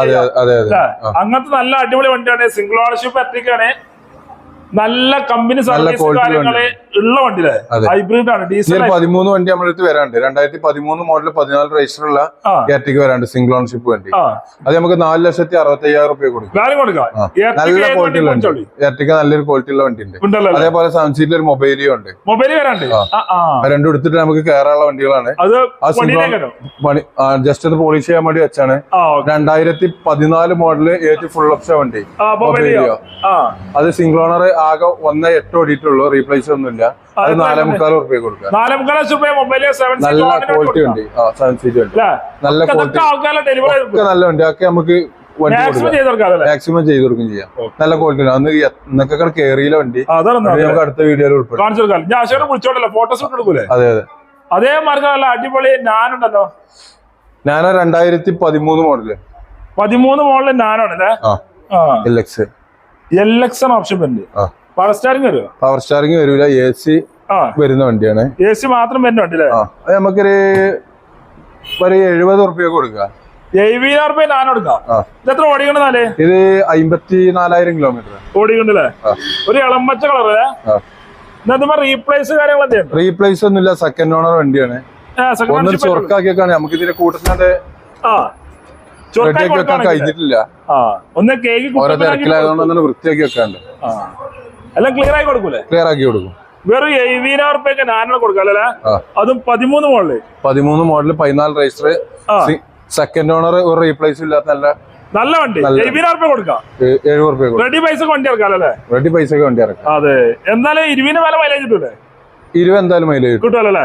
അങ്ങനത്തെ നല്ല അടിപൊളി വണ്ടിയാണ്. സിംഗിൾ ഓണർഷിപ്പ് എത്തിക്കാണ് നല്ല കമ്പനി സർവീസ്
quality
കാര്യങ്ങൾ ഉള്ള വണ്ടിയിലെ. ഹൈബ്രിഡ് ആണ് ഡീസൽ
പതിമൂന്ന് വണ്ടി നമ്മുടെ അടുത്ത് വരാണ്ട് രണ്ടായിരത്തി പതിമൂന്ന് മോഡൽ പതിനാല് രജിസ്റ്റർ ഉള്ള കാറ്റഗറി വരാണ്ട് സിംഗിൾ ഓൺഷിപ്പ് വണ്ടി. അത് നമുക്ക് നാല് ലക്ഷത്തി അറുപത്തി അയ്യായിരം റുപ്യ കൊടുക്കും. നല്ല ക്വാളിറ്റി ഉള്ള
വണ്ടി.
നല്ലൊരു ക്വാളിറ്റി ഉള്ള വണ്ടി ഉണ്ട് അതേപോലെ സെവൻ സീറ്റിൽ ഒരു മൊബൈലിയോ ഉണ്ട്.
മൊബൈൽ വരാണ്ട്
രണ്ടും എടുത്തിട്ട് നമുക്ക് കയറാനുള്ള വണ്ടികളാണ്. ജസ്റ്റ് ഒന്ന് പോളിഷ് ചെയ്യാൻ വേണ്ടി വെച്ചാണ്. രണ്ടായിരത്തി പതിനാല് മോഡൽ ഏറ്റവും ഫുൾ ഓപ്ഷൻ വണ്ടി.
മൊബൈലിയോ
അത് സിംഗിൾ ഓണർ ആകെ ഒന്ന് എട്ട് ഓടിയിട്ടുള്ളൂ. റീപ്ലേസ് ഒന്നുമില്ല. അത് നാലേ മുക്കാൽ റുപ്യ കൊടുക്കാം
നാലേ മുക്കാൽ റുപ്യ സെവൻ
നല്ല ക്വാളിറ്റി ഉണ്ട്. ആ സെവൻ സീറ്റ് ഉണ്ട്. നല്ല ക്വാളിറ്റി ഒക്കെ നല്ല ഉണ്ട്. ഒക്കെ നമുക്ക്
മാക്സിമം ചെയ്ത് കൊടുക്കാം
ചെയ്യാം. നല്ല ക്വാളിറ്റി ഉണ്ട്. അന്ന് ഇന്നൊക്കെ കേറിയില്ല വണ്ടി. നമുക്ക് അടുത്ത വീഡിയോയിൽ ഉൾപ്പെടും
ഫോട്ടോസ് എടുക്കൂലേ?
അതെ അതെ.
അതേ മാർഗം നല്ല അടിപൊളി ഞാനുണ്ടല്ലോ
ഞാനോ രണ്ടായിരത്തി പതിമൂന്ന് മോഡൽ.
പതിമൂന്ന് മോഡൽ ഞാനാണല്ലേ
ആ. എൽ എക്സ്
ആണ് ഓപ്ഷൻ വരുന്നത് പവർ സ്റ്റാറിംഗ് വരുമോ
പവർ സ്റ്റാറിംഗ് വരൂല. എ സി വരുന്ന വണ്ടിയാണ്.
എ സി മാത്രം വരുന്ന വണ്ടി
അത് നമുക്കൊരു ഒരു എഴുപത് ഉറുപ്പ്യ കൊടുക്കുക
എഴുപതിനായിരം റുപ്യ നാൻ കൊടുക്കാം. ഇത് എത്ര ഓടിക്കണെന്നാലേ
ഇത് അമ്പത്തി നാലായിരം കിലോമീറ്റർ
ഓടിക്കണ്ടല്ലേ. ഒരു ഇളമ്പച്ച കളറല്ലേ റീപ്ലേസ് ഉണ്ട്.
റീപ്ലേസ് ഒന്നുമില്ല. സെക്കൻഡ് ഓണർ വണ്ടിയാണ്. ഒന്നൊരു. ചൊറക്കാക്കിയൊക്കെയാണ് നമുക്ക് ഇതിന്റെ കൂട്ടത്തിനെ
ആ.
റെഡിയാക്കി വെക്കാൻ കഴിഞ്ഞിട്ടില്ല.
ഒന്ന് കേക്ക്
ഓരോ തിരക്കിലായതുകൊണ്ട് ഒന്നും വൃത്തിയാക്കി വെക്കാണ്ട്.
എല്ലാം ക്ലിയർ ആയി കൊടുക്കൂലേ?
ക്ലിയർ ആക്കി കൊടുക്കും.
വെറും എഴുപതിനായിരം റുപ്യൊക്കെ നാനോ കൊടുക്കാം അല്ലേ? അതും പതിമൂന്ന് മോഡൽ.
പതിമൂന്ന് മോഡൽ പതിനാല് രജിസ്റ്റർ സെക്കൻഡ് ഓണർ ഒരു റീപ്ലേസ് ഇല്ലാത്ത നല്ല
നല്ല വണ്ടി. എഴുപതിനായിരം രൂപ കൊടുക്കാം.
എഴുപത് റുപ്യ
റെഡി പൈസ വണ്ടി ഇറക്കാം അല്ലേ?
റെഡി പൈസ വണ്ടി ഇറക്കാം.
അതെ. എന്നാലും ഇരുപതിന് വില മൈലേജ് കിട്ടൂലേ?
ഇരുപത് എന്തായാലും മൈലേജ്
കിട്ടുമല്ലോ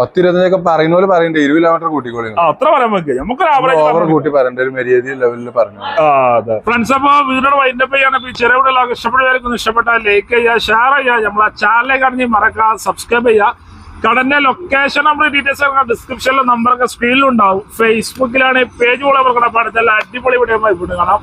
പത്ത് ഇരുപത്തഞ്ചൊക്കെ പറയുന്ന പോലെ പറയണ്ടേ? ഇരുപത് കിലോമീറ്റർ കൂട്ടിക്കോളി
അത്ര പറയാൻ നമുക്ക്
ഓവർ
ആവറേജ്
കൂട്ടി പറയണ്ട ഒരു മര്യാദ ലെവലിൽ പറഞ്ഞു
ഫ്രണ്ട്സ് അപ്പൊ വൈൻഡപ്പ് ഇഷ്ടപ്പെട്ടാൽ ലൈക്ക് ചെയ്യുക ഷെയർ ചെയ്യുക. നമ്മളെ സബ്സ്ക്രൈബ് ചെയ്യുക. കടന്റെ ലൊക്കേഷൻ നമ്മുടെ ഡീറ്റെയിൽസ് ഡിസ്ക്രിപ്ഷനിലെ നമ്പറൊക്കെ സ്ക്രീനിലുണ്ടാവും ഫേസ്ബുക്കിലാണ് പേജ് കൂടെ കൊടുക്കണം അടിപൊളി വീഡിയോ കാണാം.